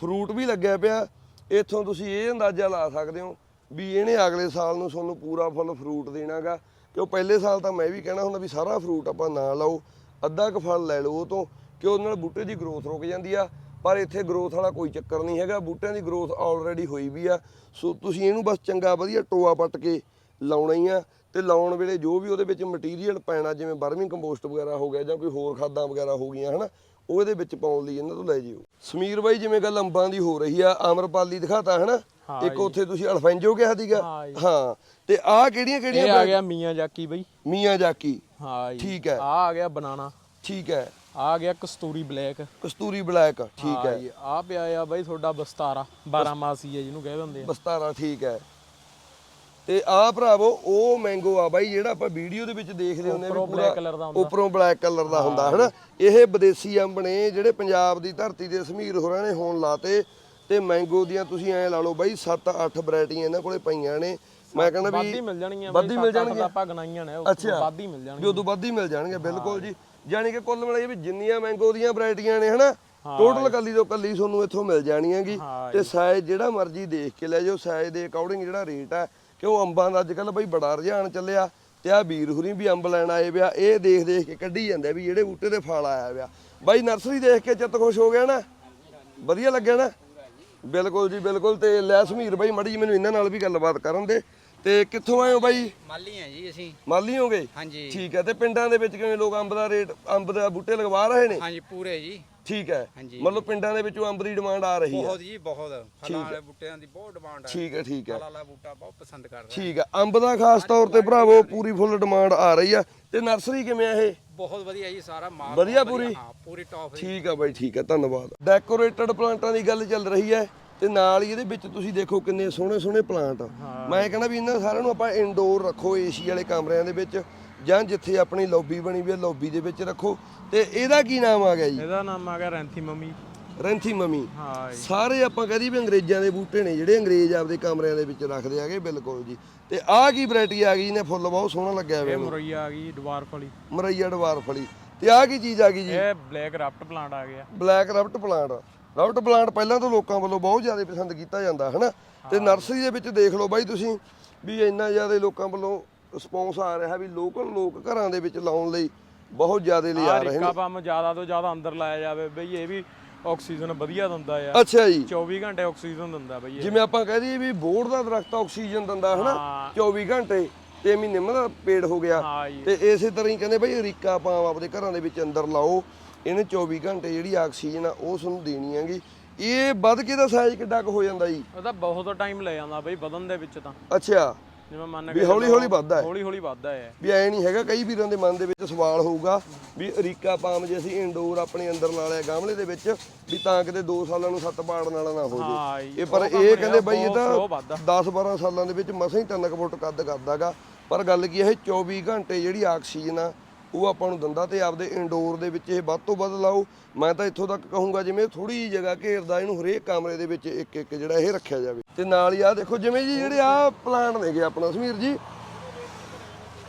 ਫਰੂਟ ਵੀ ਲੱਗਿਆ ਪਿਆ। ਇੱਥੋਂ ਤੁਸੀਂ ਇਹ ਅੰਦਾਜ਼ਾ ਲਾ ਸਕਦੇ ਹੋ ਵੀ ਇਹਨੇ ਅਗਲੇ ਸਾਲ ਨੂੰ ਤੁਹਾਨੂੰ ਪੂਰਾ ਫੁੱਲ ਫਰੂਟ ਦੇਣਾਗਾ ਕਿਉਂ ਪਹਿਲੇ ਸਾਲ ਤਾਂ ਮੈਂ ਵੀ ਕਹਿਣਾ ਹੁੰਦਾ ਵੀ ਸਾਰਾ ਫਰੂਟ ਆਪਾਂ ਨਾ ਲਾਓ ਅੱਧਾ ਕੁ ਫਲ ਲੈ ਲਓ ਉਹ ਤੋਂ। ਕਿ ਉਹਦੇ ਨਾਲ ਬੂਟੇ ਦੀ ਗਰੋਥ ਰੁਕ ਜਾਂਦੀ ਆ ਪਰ ਇੱਥੇ ਗਰੋਥ ਵਾਲਾ ਕੋਈ ਚੱਕਰ ਨਹੀਂ ਹੈਗਾ ਬੂਟਿਆਂ ਦੀ ਗਰੋਥ ਆਲਰੇਡੀ ਹੋਈ ਵੀ ਆ। ਸੋ ਤੁਸੀਂ ਇਹਨੂੰ ਬਸ ਚੰਗਾ ਵਧੀਆ ਟੋਆ ਪੱਟ ਕੇ ਲਾਉਣਾ ਹੀ ਆ ਤੇ ਲਾਉਣ ਵੇਲੇ ਜੋ ਵੀ ਉਹਦੇ ਵਿੱਚ ਮਟੀਰੀਅਲ ਪੈਣਾ ਜਿਵੇਂ ਬਰਮਿੰਗ ਕੰਪੋਸਟ ਵਗੈਰਾ ਹੋ ਗਿਆ ਜਾਂ ਕੋਈ ਹੋਰ ਖਾਦਾਂ ਵਗੈਰਾ ਹੋ ਗਈਆਂ ਹਨਾ ਉਹ ਇਹਦੇ ਵਿੱਚ ਪਾਉਣ ਲਈ ਇਹਨਾਂ ਤੋਂ ਲੈ ਜਿਓ। ਸਮੀਰ ਬਾਈ ਜਿਵੇਂ ਗੱਲ ਅੰਬਾਂ ਦੀ ਹੋ ਰਹੀ ਆ ਆਮਰਪਾਲੀ ਦਿਖਾਤਾ ਹਨਾ? ਇੱਕ ਉੱਥੇ ਤੁਸੀਂ ਅਲਫੈਂਜੋ ਕਿਹਾ ਸੀਗਾ। ਹਾਂ ਤੇ ਆਹ ਕਿਹੜੀਆਂ ਇਹ ਕਿਹੜੀਆਂ ਆ ਗਿਆ ਮੀਆਂ ਜਾਕੀ ਬਈ। ਮੀਆਂ ਜਾਕੀ। ਹਾਂ ਠੀਕ ਹੈ। ਆ ਆ ਗਿਆ ਬਨਾਨਾ। ਠੀਕ ਹੈ। ਆ ਗਿਆ ਕਸਤੂਰੀ ਬਲੈਕ। ਕਸਤੂਰੀ ਬਲੈਕ ਠੀਕ ਹੈ ਆ ਪਿਆ ਆ ਬਈ ਤੁਹਾਡਾ ਬਸਤਾਰਾ 12 ਮਾਸੀ ਹੈ ਜਿਹਨੂੰ ਕਹਿ ਦਿੰਦੇ ਆ। ਬਸਤਾਰਾ ਠੀਕ ਹੈ। ਤੇ ਆਹ ਭਰਾਵੋ ਉਹ ਮੈਂਗੋ ਆ ਬਾਈ ਜਿਹੜਾ ਆਪਾਂ ਵੀਡੀਓ ਦੇ ਵਿੱਚ ਦੇਖਦੇ ਹੁੰਦੇ ਆ ਵੀ ਪੂਰਾ ਹੁੰਦਾ। ਉੱਪਰੋਂ ਬਲੈਕ ਕਲਰ ਦਾ ਹੁੰਦਾ ਹਨਾ? ਇਹ ਵਿਦੇਸੀ ਅੰਬ ਨੇ ਜਿਹੜੇ ਪੰਜਾਬ ਦੀ ਧਰਤੀ ਦੇ ਸਮੀਰ ਹੋਰਾਂ ਨੇ ਹੋਣ ਲਾਤੇ। ਤੇ ਮੈਂਗੋ ਦੀਆਂ ਤੁਸੀਂ ਐਂ ਲਾ ਲਓ ਬਾਈ 7-8 ਵੈਰਾਈਟੀਆਂ ਇਹਨਾਂ ਕੋਲੇ ਪਈਆਂ ਨੇ। ਮੈਂ ਕਹਿੰਦਾ ਵੱਧ ਵੀ ਮਿਲ ਜਾਣਗੀਆਂ ਵੱਧ ਮਿਲ ਜਾਣਗੀਆਂ। ਆਪਾਂ ਗਣਾਈਆਂ ਨੇ ਉਹ। ਵੱਧ ਮਿਲ ਵੀ ਜਾਣਗੀਆਂ ਉਦੋਂ ਵੱਧ ਹੀ ਮਿਲ ਜਾਣਗੇ ਬਿਲਕੁਲ ਜੀ। ਯਾਨੀ ਕਿ ਕੁੱਲ ਮਿਲਾ ਵੀ ਜਿੰਨੀਆਂ ਮੈਂਗੋ ਦੀਆਂ ਵੈਰਾਈਟੀਆਂ ਨੇ ਹਨਾ? ਟੋਟਲ ਕੱਲੀ ਤੋਂ ਕੱਲੀ ਤੁਹਾਨੂੰ ਇੱਥੋਂ ਮਿਲ ਜਾਣੀਆਂਗੀ। ਹਾਂ ਤੇ ਸਾਈਜ਼ ਜਿਹੜਾ ਮਰਜ਼ੀ ਦੇਖ ਕੇ ਲੈ ਜਾਓ ਸਾਈਜ਼ ਦੇ ਅਕੋਰਡਿੰਗ ਜਿਹੜਾ ਰੇਟ ਆ ਕਿ ਉਹ ਅੰਬਾਂ ਦਾ ਅੱਜ ਕੱਲ ਬਈ ਬੜਾ ਰੁਝਾਨ ਚੱਲਿਆ। ਤੇ ਆ ਵੀਰ ਹੁਰੀ ਵੀ ਅੰਬ ਲੈਣ ਆਏ ਵਿਆ ਇਹ ਦੇਖ ਦੇਖ ਕੇ ਕੱਢੀ ਜਾਂਦੇ ਵੀ ਜਿਹੜੇ ਬੂਟੇ ਤੇ ਫਲ ਆਇਆ ਵਿਆ ਬਾਈ ਨਰਸਰੀ ਦੇਖ ਕੇ ਚਿੱਤ ਖੁਸ਼ ਹੋ ਗਿਆ ਨਾ? ਵਧੀਆ ਲੱਗਿਆ ਨਾ? ਬਿਲਕੁਲ ਜੀ ਬਿਲਕੁਲ। ਤੇ ਲੈ ਸਮੀਰ ਬਾਈ ਮੜੀ ਜੀ ਮੈਨੂੰ ਇਹਨਾਂ ਨਾਲ ਵੀ ਗੱਲਬਾਤ ਕਰਨ ਦੇ। ਤੇ ਕਿੱਥੋਂ ਆਏ ਹੋ ਬਾਈ? ਮਾਲੀ ਹੈ ਜੀ ਅਸੀਂ। ਮਾਲੀ ਹੋਗੇ ਹਾਂਜੀ। ਠੀਕ ਹੈ ਤੇ ਪਿੰਡਾਂ ਦੇ ਵਿੱਚ ਕਿਵੇਂ ਲੋਕ ਅੰਬ ਦਾ ਰੇਟ ਅੰਬ ਦਾ ਬੂਟੇ ਲਗਵਾ ਰਹੇ ਨੇ? ਹਾਂਜੀ ਪੂਰੇ ਜੀ। ਠੀਕ ਹੈ। ਹਾਂਜੀ। ਮਤਲਬ ਪਿੰਡਾਂ ਦੇ ਵਿੱਚੋਂ ਅੰਬ ਦੀ ਡਿਮਾਂਡ ਆ ਰਹੀ ਹੈ? ਬਹੁਤ ਜੀ ਬਹੁਤ। ਫਲਾਂ ਵਾਲੇ ਬੂਟਿਆਂ ਦੀ ਬਹੁਤ ਡਿਮਾਂਡ ਹੈ ਠੀਕ ਹੈ ਠੀਕ ਹੈ। ਫਲਾਂ ਵਾਲਾ ਬੂਟਾ ਬਹੁਤ ਪਸੰਦ ਕਰਦਾ। ਠੀਕ ਹੈ। ਅੰਬ ਦਾ ਖਾਸ ਤੌਰ ਤੇ ਭਰਾਵੋ ਪੂਰੀ ਫੁੱਲ ਡਿਮਾਂਡ ਆ ਰਹੀ ਆ ਤੇ ਨਰਸਰੀ ਕਿਵੇਂ ਆ ਇਹ? ਬਹੁਤ ਵਧੀਆ ਜੀ ਸਾਰਾ ਮਾਲ ਵਧੀਆ ਪੂਰੀ? ਹਾਂ ਪੂਰੀ ਟੌਪ ਜੀ। ਠੀਕ ਆ ਬਾਈ ਠੀਕ ਆ ਧੰਨਵਾਦ। ਡੈਕੋਰੇਟਡ ਪਲਾਂਟਾਂ ਦੀ ਗੱਲ ਚੱਲ ਰਹੀ ਹੈ। ਤੇ ਨਾਲ ਹੀ ਇਹਦੇ ਵਿੱਚ ਤੁਸੀਂ ਦੇਖੋ ਕਿੰਨੇ ਸੋਹਣੇ ਸੋਹਣੇ ਪਲਾਂਟ ਮੈਂ ਕਹਿੰਦਾ ਵੀ ਇਹਨਾਂ ਸਾਰਿਆਂ ਨੂੰ ਆਪਾਂ ਇਨਡੋਰ ਰੱਖੋ ਏਸੀ ਵਾਲੇ ਕਮਰਿਆਂ ਦੇ ਵਿੱਚ ਜਾਂ ਜਿੱਥੇ ਆਪਣੀ ਲੌਬੀ ਬਣੀ ਵੀ ਹੈ ਲੌਬੀ ਦੇ ਵਿੱਚ ਰੱਖੋ। ਤੇ ਇਹਦਾ ਕੀ ਨਾਮ ਆ ਗਿਆ ਜੀ? ਇਹਦਾ ਨਾਮ ਆ ਗਿਆ ਰੈਂਥੀ ਮੰਮੀ। ਰੈਂਥੀ ਮਮੀ। ਹਾਂ ਸਾਰੇ ਆਪਾਂ ਕਹਦੀ ਵੀ ਅੰਗਰੇਜ਼ਾਂ ਦੇ ਬੂਟੇ ਨੇ ਜਿਹੜੇ ਅੰਗਰੇਜ਼ ਆਪਦੇ ਕਮਰਿਆਂ ਦੇ ਵਿੱਚ ਰੱਖਦੇ ਆਗੇ ਬਿਲਕੁਲ ਜੀ। ਤੇ ਆਹ ਕੀ ਵੈਰਾਈਟੀ ਆ ਗਈ ਨੇ ਫੁੱਲ ਬਹੁਤ ਸੋਹਣਾ ਲੱਗਿਆ ਹੋਇਆ ਇਹ ਮੁਰਈਆ ਆ ਗਈ ਡਵਾਰਫ ਵਾਲੀ ਮਰਈਆ ਡਵਾਰ ਫਲੀ। ਤੇ ਆਹ ਕੀ ਚੀਜ਼ ਆ ਗਈ ਜੀ? ਇਹ ਬਲੈਕ ਰਫਟ ਪਲਾਂਟ ਆ ਗਿਆ। Black rubber plant rubber plant ਪਹਿਲਾਂ ਤੋਂ ਲੋਕਾਂ ਵੱਲੋਂ ਬਹੁਤ ਜ਼ਿਆਦਾ ਪਸੰਦ ਕੀਤਾ ਜਾਂਦਾ ਹਨਾ? ਤੇ ਨਰਸਰੀ ਦੇ ਵਿੱਚ ਦੇਖ ਲਓ ਬਾਈ ਤੁਸੀਂ ਵੀ ਇੰਨਾ ਜ਼ਿਆਦਾ ਲੋਕਾਂ ਵੱਲੋਂ ਰਿਸਪੌਂਸ ਆ ਰਿਹਾ ਵੀ ਲੋਕਲ ਲੋਕ ਘਰਾਂ ਦੇ ਵਿੱਚ ਲਾਉਣ ਲਈ ਬਹੁਤ ਜ਼ਿਆਦਾ ਲਿਜਾ ਆ ਰਹੇ ਰਿਕਾ ਨੇ। ਪੰਪ ਜ਼ਿਆਦਾ ਤੋਂ ਜ਼ਿਆਦਾ ਅੰਦਰ ਲਾਇਆ ਜਾਵੇ ਬਈ ਇਹ ਵੀ ਆਕਸੀਜਨ ਵਧੀਆ ਦਿੰਦਾ ਆ। ਅੱਛਾ ਜੀ। 24 ਘੰਟੇ ਆਕਸੀਜਨ ਦਿੰਦਾ ਬਈ ਜਿਵੇਂ ਆਪਾਂ ਕਹਿ ਦਈਏ ਵੀ ਬੋਰਡ ਦਾ ਦਰਖਤ ਆਕਸੀਜਨ ਦਿੰਦਾ ਹਨਾ? ਹਾਂ। 24 ਘੰਟੇ ਤੇ ਮਹੀਨੇ ਦਾ ਪੇੜ ਹੋ ਗਿਆ। ਤੇ ਇਸੇ ਤਰ੍ਹਾਂ ਹੀ ਕਹਿੰਦੇ ਬਈ ਅਰੀਕਾ ਆਪਾਂ ਆਪਦੇ ਘਰਾਂ ਦੇ ਵਿੱਚ ਅੰਦਰ ਲਾਓ। ਇਹਨੇ 24 ਘੰਟੇ ਜਿਹੜੀ ਆਕਸੀਜਨ ਆ ਉਹ ਤੁਹਾਨੂੰ ਦੇਣੀ ਹੈਗੀ। ਇਹ ਵੱਧ ਕੇ ਦਾ ਸਾਈਜ਼ ਕਿੱਡਾ ਕੁ ਹੋ ਜਾਂਦਾ ਜੀ। ਉਹਦਾ ਬਹੁਤ ਟਾਈਮ ਲੈ ਜਾਂਦਾ ਬਈ ਵਧਣ ਦੇ ਵਿੱਚ ਤਾਂ। ਅੱਛਾ। ਜਿਵੇਂ ਮੰਨ ਵੀ ਹੌਲੀ ਹੌਲੀ ਵੱਧਦਾ ਹੈ। ਹੌਲੀ ਹੌਲੀ ਵੱਧਦਾ ਹੈ। ਵੀ ਐ ਨਹੀਂ ਹੈਗਾ ਕਈ ਵੀਰਾਂ ਦੇ ਮਨ ਦੇ ਵਿੱਚ ਸਵਾਲ ਹੋਊਗਾ ਵੀ ਅਰੀਕਾ ਪਾਮ ਜੇ ਅਸੀਂ ਇੰਡੋਰ ਆਪਣੇ ਅੰਦਰ ਲਾ ਲਿਆ ਗਮਲੇ ਦੇ ਵਿੱਚ ਵੀ ਤਾਂ ਕਿਤੇ 2 ਸਾਲਾਂ ਨੂੰ ਸੱਤ ਪਾੜਨ ਵਾਲਾ ਨਾ ਹੋ ਹਾਂ ਜੇ ਜੀ, ਇਹ ਪਰ ਇਹ ਕਹਿੰਦੇ ਬਈ ਇਹ ਤਾਂ ਵੱਧਦਾ। 10 12 ਸਾਲਾਂ ਦੇ ਵਿੱਚ ਮਸਾਂ ਹੀ 3 ਫੁੱਟ ਕੱਦ ਕਰਦਾਗਾ। ਪਰ ਗੱਲ ਕੀ ਹੈ ਇਹ 24 ਘੰਟੇ ਜਿਹੜੀ ਆਕਸੀਜਨ ਆ ਉਹ ਆਪਾਂ ਨੂੰ ਦਿੰਦਾ ਤੇ ਆਪਦੇ ਇੰਡੋਰ ਦੇ ਵਿੱਚ ਇਹ ਵੱਧ ਤੋਂ ਵੱਧ ਲਾਓ। ਮੈਂ ਤਾਂ ਇੱਥੋਂ ਤੱਕ ਕਹੂੰਗਾ ਜਿਵੇਂ ਥੋੜੀ ਜਿਹੀ ਜਗ੍ਹਾ ਘੇਰਦਾ ਇਹਨੂੰ ਹਰੇਕ ਕਮਰੇ ਦੇ ਵਿੱਚ ਇੱਕ ਇੱਕ ਜਿਹੜਾ ਇਹ ਰੱਖਿਆ ਜਾਵੇ। ਤੇ ਨਾਲ ਹੀ ਆ ਦੇਖੋ ਜਿਵੇਂ ਜੀ ਜਿਹੜੇ ਆ ਪਲਾਂਟ ਨੇਗੇ ਆਪਣਾ, ਸਮੀਰ ਜੀ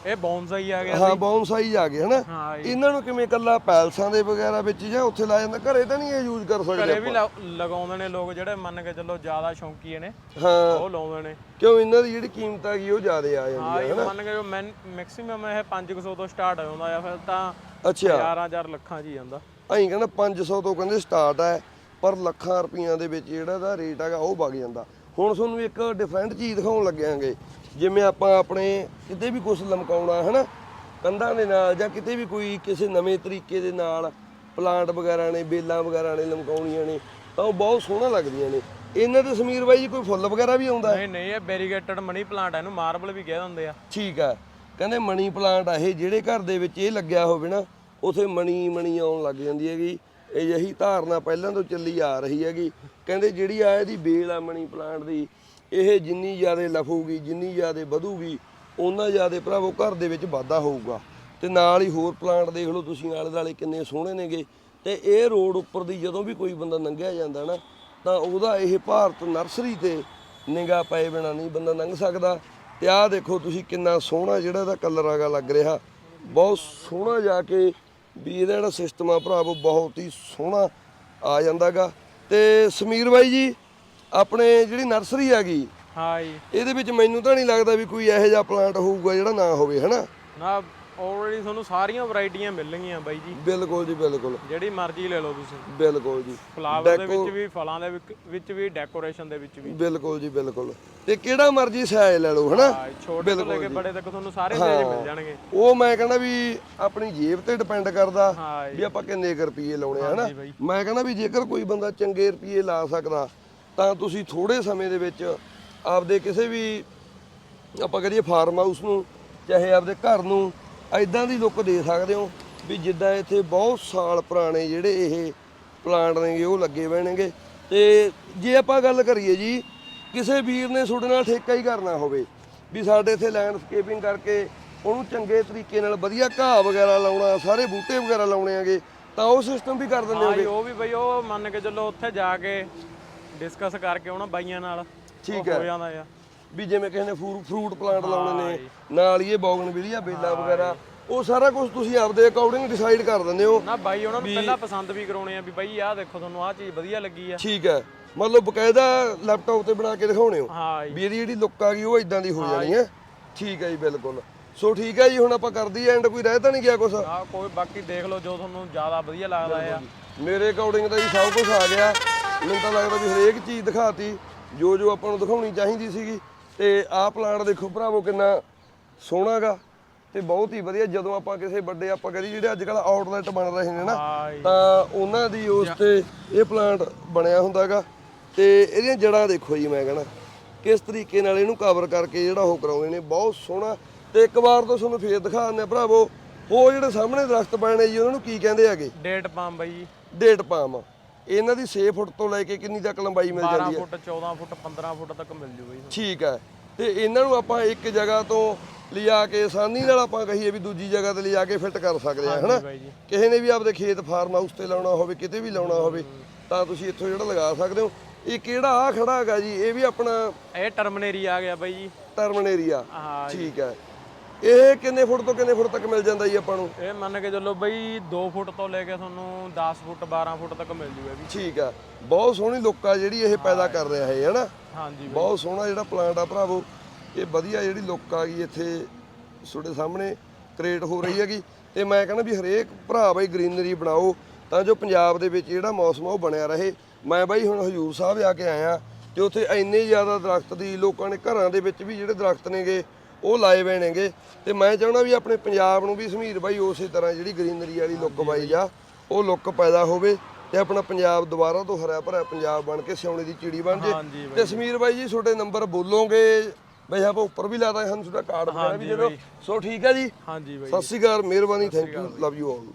ਇਹ ਬੌਨਸਾਈ ਆ ਗਿਆ ਹਾਂ ਬੌਨਸਾਈ ਆ ਗਏ ਹਨਾ? ਜੀ। ਇਹਨਾਂ ਨੂੰ ਕਿਵੇਂ ਕੱਲਾ ਪੈਲਸਾਂ ਦੇ ਵਗੈਰਾ ਵਿੱਚ ਜਾਂ ਉੱਥੇ ਲਾਇਆ ਜਾਂਦਾ? ਘਰੇ ਤਾਂ ਨਹੀਂ ਇਹ ਯੂਜ਼ ਕਰ ਸਕਦੇ ਘਰੇ ਵੀ ਲਾ- ਲਗਾਉਂਦੇ ਨੇ ਲੋਕ ਜਿਹੜੇ ਮੰਨ ਕੇ ਚੱਲੋ ਜ਼ਿਆਦਾ ਸ਼ੌਂਕੀ ਨੇ ਹਾਂ। ਉਹ ਲਾਉਂਦੇ ਨੇ। ਕਿਉਂ ਇਹਨਾਂ ਦੀ ਜਿਹੜੀ ਕੀਮਤ ਹੈਗੀ ਉਹ ਜ਼ਿਆਦਾ ਆ ਜਾਂਦੀ ਹਾਂ ਹੈ ਇਹ ਮੰਨ ਕੇ ਜੋ ਮੈਕਸਿਮਮ ਇਹ 500 ਤੋਂ ਸਟਾਰਟ ਜਾਂਦਾ ਆ ਫਿਰ ਤਾਂ ਅੱਛਾ। 11000 ਲੱਖਾਂ ਹੀ ਜਾਂਦਾ। ਐਂ ਕਹਿੰਦਾ 500 ਤੋਂ ਕਹਿੰਦੇ ਸਟਾਰਟ ਹੈ ਪਰ ਲੱਖਾਂ ਰੁਪਈਆਂ ਦੇ ਵਿੱਚ ਜਿਹੜਾ ਦਾ ਰੇਟ ਹੈਗਾ ਉਹ ਵਗ ਜਾਂਦਾ। ਹੁਣ ਤੁਹਾਨੂੰ ਇੱਕ ਡਿਫਰੈਂਟ ਚੀਜ਼ ਦਿਖਾਉਣ ਲੱਗਿਆਂਗੇ। ਜਿਵੇਂ ਆਪਾਂ ਆਪਣੇ ਕਿਤੇ ਵੀ ਕੁਝ ਲਮਕਾਉਣਾ ਹਨਾ ਕੰਧਾਂ ਦੇ ਨਾਲ ਜਾਂ ਕਿਤੇ ਵੀ ਕੋਈ ਕਿਸੇ ਨਵੇਂ ਤਰੀਕੇ ਦੇ ਨਾਲ ਪਲਾਂਟ ਵਗੈਰਾ ਨੇ ਬੇਲਾਂ ਵਗੈਰਾ ਨੇ ਲਮਕਾਉਣੀਆਂ ਨੇ ਤਾਂ ਉਹ ਬਹੁਤ ਸੋਹਣਾ ਲੱਗਦੀਆਂ ਨੇ। ਇਹਨਾਂ ਦੇ ਸਮੀਰ ਬਾਈ ਜੀ ਕੋਈ ਫੁੱਲ ਵਗੈਰਾ ਵੀ ਆਉਂਦਾ? ਨਹੀਂ ਨਹੀਂ ਇਹ ਬੈਰੀਗੇਟਡ ਮਨੀ ਪਲਾਂਟ ਇਹਨੂੰ ਮਾਰਬਲ ਵੀ ਕਹਿ ਦਿੰਦੇ ਆ। ਠੀਕ ਆ। ਕਹਿੰਦੇ ਮਨੀ ਪਲਾਂਟ ਆ ਇਹ ਜਿਹੜੇ ਘਰ ਦੇ ਵਿੱਚ ਇਹ ਲੱਗਿਆ ਹੋਵੇ ਨਾ ਉਥੇ ਮਣੀ ਮਣੀ ਆਉਣ ਲੱਗ ਜਾਂਦੀ ਹੈਗੀ। ਇਹ ਯਹੀ ਧਾਰਨਾ ਪਹਿਲਾਂ ਤੋਂ ਚੱਲੀ ਆ ਰਹੀ ਹੈਗੀ। ਕਹਿੰਦੇ ਜਿਹੜੀ ਆ ਇਹਦੀ ਬੇਲ ਆ ਮਣੀ ਪਲਾਂਟ ਦੀ ਇਹ ਜਿੰਨੀ ਜ਼ਿਆਦਾ ਲਫੂਗੀ ਜਿੰਨੀ ਜ਼ਿਆਦਾ ਵਧੂਗੀ ਉਹਨਾਂ ਜ਼ਿਆਦਾ ਭਰਾਵੋ ਘਰ ਦੇ ਵਿੱਚ ਵਾਧਾ ਹੋਊਗਾ। ਤੇ ਨਾਲ ਹੀ ਹੋਰ ਪਲਾਂਟ ਦੇਖ ਲਓ ਤੁਸੀਂ, ਆਲੇ ਦਾਲੇ ਕਿੰਨੇ ਸੋਹਣੇ ਨੇਗੇ। ਤੇ ਇਹ ਰੋਡ ਉੱਪਰ ਦੀ ਜਦੋਂ ਵੀ ਕੋਈ ਬੰਦਾ ਲੰਘਿਆ ਜਾਂਦਾ ਨਾ, ਤਾਂ ਉਹਦਾ ਇਹ ਭਾਰਤ ਨਰਸਰੀ ਤੇ ਨਿਗਾਹ ਪਏ ਬਿਨਾ ਨਹੀਂ ਬੰਦਾ ਲੰਘ ਸਕਦਾ। ਤੇ ਆਹ ਦੇਖੋ ਤੁਸੀਂ ਕਿੰਨਾ ਸੋਹਣਾ ਜਿਹੜਾ ਇਹਦਾ ਕਲਰ ਆਗਾ ਲੱਗ ਰਿਹਾ। ਬਹੁਤ ਸੋਹਣਾ ਜਾ ਕੇ ਵੀ ਇਹਦਾ ਜਿਹੜਾ ਸਿਸਟਮ ਆ ਭਰਾਵੋ, ਬਹੁਤ ਹੀ ਸੋਹਣਾ ਆ ਜਾਂਦਾਗਾ। ਤੇ ਸਮੀਰ ਬਾਈ ਜੀ ਆਪਣੇ ਜਿਹੜੀ ਨਰਸਰੀ ਹੈਗੀ ਹਾਂ ਜੀ। ਇਹਦੇ ਵਿੱਚ ਮੈਨੂੰ ਤਾਂ ਨਹੀਂ ਲੱਗਦਾ ਵੀ ਕੋਈ ਇਹੋ ਜਿਹਾ ਪਲਾਂਟ ਹੋਊਗਾ ਜਿਹੜਾ ਨਾ ਹੋਵੇ ਹਨਾ? ਨਾ ਆਲਰੇਡੀ ਤੁਹਾਨੂੰ ਸਾਰੀਆਂ ਵੈਰਾਈਟੀਆਂ ਮਿਲਣਗੀਆਂ ਬਾਈ ਜੀ। ਬਿਲਕੁਲ ਜੀ ਬਿਲਕੁਲ। ਜਿਹੜੀ ਮਰਜ਼ੀ ਲੈ ਲਓ ਤੁਸੀਂ। ਬਿਲਕੁਲ ਜੀ। ਫਲਾਵਰ ਦੇ ਵਿੱਚ ਵੀ ਫਲਾਂ ਦੇ ਵਿੱਚ ਵੀ ਡੈਕੋਰੇਸ਼ਨ ਦੇ ਵਿੱਚ ਵੀ। ਬਿਲਕੁਲ ਜੀ ਬਿਲਕੁਲ। ਤੇ ਕਿਹੜਾ ਮਰਜ਼ੀ ਸਾਈਜ਼ ਲੈ ਲਓ ਹਨਾ? ਛੋਟੇ ਤੋਂ ਲੈ ਕੇ ਬੜੇ ਤੱਕ ਤੁਹਾਨੂੰ ਸਾਰੇ ਸਾਈਜ਼ ਮਿਲ ਜਾਣਗੇ। ਉਹ ਮੈਂ ਕਹਿੰਦਾ ਵੀ ਆਪਣੀ ਜੇਬ ਤੇ ਡਿਪੈਂਡ ਕਰਦਾ ਵੀ ਆਪਾਂ ਕਿੰਨੇ ਰੁਪਏ ਲਾਉਣੇ ਹਨਾ। ਮੈਂ ਕਹਿੰਦਾ ਵੀ ਜੇਕਰ ਕੋਈ ਬੰਦਾ ਚੰਗੇ ਰੁਪਏ ਲਾ ਸਕਦਾ ਤਾਂ ਤੁਸੀਂ ਥੋੜੇ ਸਮੇਂ ਦੇ ਵਿੱਚ ਆਪਦੇ ਕਿਸੇ ਵੀ ਆਪਾਂ ਕਰੀਏ ਫਾਰਮ ਹਾਊਸ ਨੂੰ ਚਾਹੇ ਆਪਦੇ ਘਰ ਨੂੰ ਐਦਾਂ ਦੀ ਲੁੱਕ ਦੇ ਸਕਦੇ ਹੋ ਵੀ ਜਿੱਦਾਂ ਇੱਥੇ ਬਹੁਤ ਸਾਲ ਪੁਰਾਣੇ ਜਿਹੜੇ ਇਹ ਪਲਾਂਟ ਨੇਗੇ ਉਹ ਲੱਗੇ ਬਹਿਣਗੇ ਤੇ ਜੇ ਆਪਾਂ ਗੱਲ ਕਰੀਏ ਜੀ ਕਿਸੇ ਵੀਰ ਨੇ ਤੁਹਾਡੇ ਨਾਲ ਠੇਕਾ ਹੀ ਕਰਨਾ ਹੋਵੇ ਵੀ ਸਾਡੇ ਇੱਥੇ ਲੈਂਡਸਕੇਪਿੰਗ ਕਰਕੇ ਉਹਨੂੰ ਚੰਗੇ ਤਰੀਕੇ ਨਾਲ ਵਧੀਆ ਘਾਹ ਵਗੈਰਾ ਲਾਉਣਾ ਸਾਰੇ ਬੂਟੇ ਵਗੈਰਾ ਲਾਉਣੇ ਆਗੇ ਤਾਂ ਉਹ ਸਿਸਟਮ ਵੀ ਕਰ ਦਿੰਦੇ ਹੋਗੇ। ਉਹ ਵੀ ਬਈ ਉਹ ਮੰਨ ਕੇ ਚੱਲੋ ਉੱਥੇ ਜਾ ਕੇ ਡਿਸਕਸ ਕਰਕੇ ਉਹਨਾਂ ਬਾਈਆਂ ਨਾਲ। ਠੀਕ ਹੈ। ਹੋ ਜਾਂਦਾ ਆ ਵੀ ਜਿਵੇਂ ਕਿਸੇ ਨੇ ਫਰੂ- ਫਰੂਟ ਪਲਾਂਟ ਲਾਉਣੇ ਨੇ ਨਾਲ ਹੀ ਇਹ ਬੌਗਨਵਿਲੀਆ ਬੇਲਾ ਵਗੈਰਾ। ਉਹ ਸਾਰਾ ਕੁਝ ਤੁਸੀਂ ਆਪਦੇ ਅਕੋਰਡਿੰਗ ਡਿਸਾਈਡ ਕਰ ਦਿੰਦੇ ਹੋ। ਨਾ ਬਾਈ ਉਹਨਾਂ ਨੂੰ ਪਹਿਲਾਂ ਪਸੰਦ ਵੀ ਕਰਾਉਣੇ ਆ ਵੀ ਬਾਈ ਆਹ ਦੇਖੋ ਤੁਹਾਨੂੰ ਆਹ ਚੀਜ਼ ਵਧੀਆ ਲੱਗੀ ਆ। ਠੀਕ ਹੈ। ਮਤਲਬ ਬਕਾਇਦਾ ਲੈਪਟਾਪ ਤੇ ਬਣਾ ਕੇ ਦਿਖਾਉਣੇ ਹੋ। ਹਾਂ ਜੀ। ਵੀ ਇਹਦੀ ਜਿਹੜੀ ਲੁੱਕ ਆ ਗਈ ਉਹ ਇਦਾਂ ਦੀ ਹੋ ਜਾਣੀ ਹੈ। ਠੀਕ ਹੈ ਜੀ ਬਿਲਕੁਲ। ਸੋ ਠੀਕ ਹੈ ਜੀ ਹੁਣ ਆਪਾਂ ਕਰਦੀ ਐਂਡ ਕੋਈ ਰਹਿ ਤਾਂ ਨਹੀਂ ਗਿਆ ਕੁਛ? ਆ ਕੋਈ ਬਾਕੀ ਦੇਖ ਲਓ ਜੋ ਤੁਹਾਨੂੰ ਜ਼ਿਆਦਾ ਵਧੀਆ ਲੱਗਦਾ ਆ। ਮੇਰੇ ਅਕੋਰਡਿੰਗ ਤਾਂ ਜੀ ਸਭ ਕੁਝ ਆ ਗਿਆ। ਮੈਨੂੰ ਤਾਂ ਲੱਗਦਾ ਵੀ ਹਰੇਕ ਚੀਜ਼ ਦਿਖਾਤੀ ਜੋ ਜੋ ਆਪਾਂ ਨੂੰ ਦਿਖਾਉਣੀ ਚਾਹੀਦੀ ਸੀਗੀ। ਤੇ ਆਹ ਪਲਾਂਟ ਦੇਖੋ ਭਰਾਵੋ ਕਿੰਨਾ ਸੋਹਣਾਗਾ ਤੇ ਬਹੁਤ ਹੀ ਵਧੀਆ। ਜਦੋਂ ਆਪਾਂ ਕਿਸੇ ਵੱਡੇ ਆਪਾਂ ਕਰੀ ਜਿਹੜੇ ਅੱਜ ਕੱਲ ਆਊਟਲੈਟ ਬਣ ਰਹੇ ਨੇ ਨਾ ਤਾਂ ਉਹਨਾਂ ਦੀ ਉਸ ਤੇ ਇਹ ਪਲਾਂਟ ਬਣਿਆ ਹੁੰਦਾਗਾ। ਤੇ ਇਹਦੀਆਂ ਜੜਾਂ ਦੇਖੋ ਜੀ ਮੈਂ ਕਹਣਾ ਕਿਸ ਤਰੀਕੇ ਨਾਲ ਇਹਨੂੰ ਕਵਰ ਕਰਕੇ ਜਿਹੜਾ ਉਹ ਕਰਾਉਂਦੇ ਨੇ। ਬਹੁਤ ਸੋਹਣਾ। ਤੇ ਇੱਕ ਵਾਰ ਤੋਂ ਤੁਹਾਨੂੰ ਫੇਰ ਦਿਖਾ ਦਿੰਦੇ ਆ ਭਰਾਵੋ ਉਹ ਜਿਹੜੇ ਸਾਹਮਣੇ ਦਰਖਤ ਪਏ ਨੇ ਜੀ ਉਹਨਾਂ ਨੂੰ ਕੀ ਕਹਿੰਦੇ ਹੈਗੇ? ਡੇਟ ਪਾਮ ਬਾਈ। ਜੀ ਡੇਟ ਪਾਮ ਇਹਨਾਂ ਦੀ 6 ਫੁੱਟ ਤੋਂ ਲੈ ਕੇ ਕਿੰਨੀ ਤੱਕ ਲੰਬਾਈ ਮਿਲ 12 ਜਾਂਦੀ ਹੈ? ਫੁੱਟ 14 ਫੁੱਟ 15 ਫੁੱਟ ਤੱਕ ਮਿਲ ਜੂ। ਬਾਈ ਠੀਕ ਹੈ। ਤੇ ਇਹਨਾਂ ਨੂੰ ਆਪਾਂ ਇੱਕ ਜਗ੍ਹਾ ਤੋਂ ਲਿਜਾ ਕੇ ਆਸਾਨੀ ਨਾਲ ਆਪਾਂ ਕਹੀਏ ਵੀ ਦੂਜੀ ਜਗ੍ਹਾ ਤੇ ਲਿਜਾ ਕੇ ਫਿੱਟ ਕਰ ਸਕਦੇ ਆ ਹਨਾ? ਕਿਸੇ ਨੇ ਵੀ ਆਪਦੇ ਖੇਤ ਫਾਰਮ ਹਾਊਸ ਤੇ ਲਾਉਣਾ ਹੋਵੇ ਕਿਤੇ ਵੀ ਲਾਉਣਾ ਹੋਵੇ ਤਾਂ ਤੁਸੀਂ ਇੱਥੋਂ ਜਿਹੜਾ ਲਗਾ ਸਕਦੇ ਹੋ। ਇਹ ਕਿਹੜਾ ਆ ਖੜਾ ਹੈਗਾ ਜੀ? ਇਹ ਵੀ ਆਪਣਾ ਇਹ ਟਰਮਨੇਰੀ ਆ ਗਿਆ ਬਾਈ ਜੀ। ਟਰਮਨ ਏਰੀਆ ਹਾਂ ਠੀਕ ਹੈ। ਇਹ ਕਿੰਨੇ ਫੁੱਟ ਤੋਂ ਕਿੰਨੇ ਫੁੱਟ ਤੱਕ ਮਿਲ ਜਾਂਦਾ ਜੀ ਆਪਾਂ ਨੂੰ? ਇਹ ਮੰਨ ਕੇ ਚੱਲੋ ਬਈ 2 ਫੁੱਟ ਤੋਂ ਲੈ ਕੇ ਤੁਹਾਨੂੰ 10 ਫੁੱਟ 12 ਫੁੱਟ ਤੱਕ ਮਿਲ ਜੂਗਾ ਵੀ ਠੀਕ ਆ। ਬਹੁਤ ਸੋਹਣੀ ਲੁੱਕ ਆ ਜਿਹੜੀ ਇਹ ਪੈਦਾ ਕਰ ਰਿਹਾ ਹੈ ਹਨਾ? ਹਾਂਜੀ ਬਹੁਤ ਸੋਹਣਾ ਜਿਹੜਾ ਪਲਾਂਟ ਆ ਭਰਾਵੋ ਇਹ ਵਧੀਆ ਜਿਹੜੀ ਲੁੱਕ ਆ ਗਈ ਇੱਥੇ ਤੁਹਾਡੇ ਸਾਹਮਣੇ ਕ੍ਰੀਏਟ ਹੋ ਰਹੀ ਹੈਗੀ। ਤੇ ਮੈਂ ਕਹਿੰਦਾ ਵੀ ਹਰੇਕ ਭਰਾ ਬਾਈ ਗ੍ਰੀਨਰੀ ਬਣਾਓ ਤਾਂ ਜੋ ਪੰਜਾਬ ਦੇ ਵਿੱਚ ਜਿਹੜਾ ਮੌਸਮ ਆ ਉਹ ਬਣਿਆ ਰਹੇ। ਮੈਂ ਬਾਈ ਹੁਣ ਹਜੂਰ ਸਾਹਿਬ ਆ ਕੇ ਆਇਆ ਤੇ ਉੱਥੇ ਇੰਨੇ ਜ਼ਿਆਦਾ ਦਰਖਤ ਦੀ ਲੋਕਾਂ ਨੇ ਘਰਾਂ ਦੇ ਵਿੱਚ ਵੀ ਜਿਹੜੇ ਦਰਖਤ ਨੇਗੇ ਉਹ ਲਾਏ ਹੋਏ ਨੇਗੇ। ਤੇ ਮੈਂ ਚਾਹੁੰਦਾ ਵੀ ਆਪਣੇ ਪੰਜਾਬ ਨੂੰ ਵੀ ਸਮੀਰ ਬਾਈ ਉਸੇ ਤਰ੍ਹਾਂ ਜਿਹੜੀ ਗ੍ਰੀਨਰੀ ਵਾਲੀ ਲੁੱਕ ਬਾਈ ਆ ਉਹ ਲੁੱਕ ਪੈਦਾ ਹੋਵੇ ਤੇ ਆਪਣਾ ਪੰਜਾਬ ਦੁਬਾਰਾ ਤੋਂ ਹਰਿਆ ਭਰਿਆ ਪੰਜਾਬ ਬਣ ਕੇ ਸਿਉਣੇ ਦੀ ਚਿੜੀ ਬਣ ਜੇ। ਤੇ ਸਮੀਰ ਬਾਈ ਜੀ ਤੁਹਾਡੇ ਨੰਬਰ ਬੋਲੋਗੇ? ਬਈ ਆਪਾਂ ਉੱਪਰ ਵੀ ਲਾਦਾ ਸਾਨੂੰ ਤੁਹਾਡਾ ਕਾਰਡ ਵਗੈਰਾ ਵੀ ਦੇ ਦਿਓ ਸੋ ਠੀਕ ਹੈ ਜੀ। ਹਾਂਜੀ ਬਾਈ। ਸਤਿ ਸ਼੍ਰੀ ਅਕਾਲ ਮਿਹਰਬਾਨੀ thank you love you all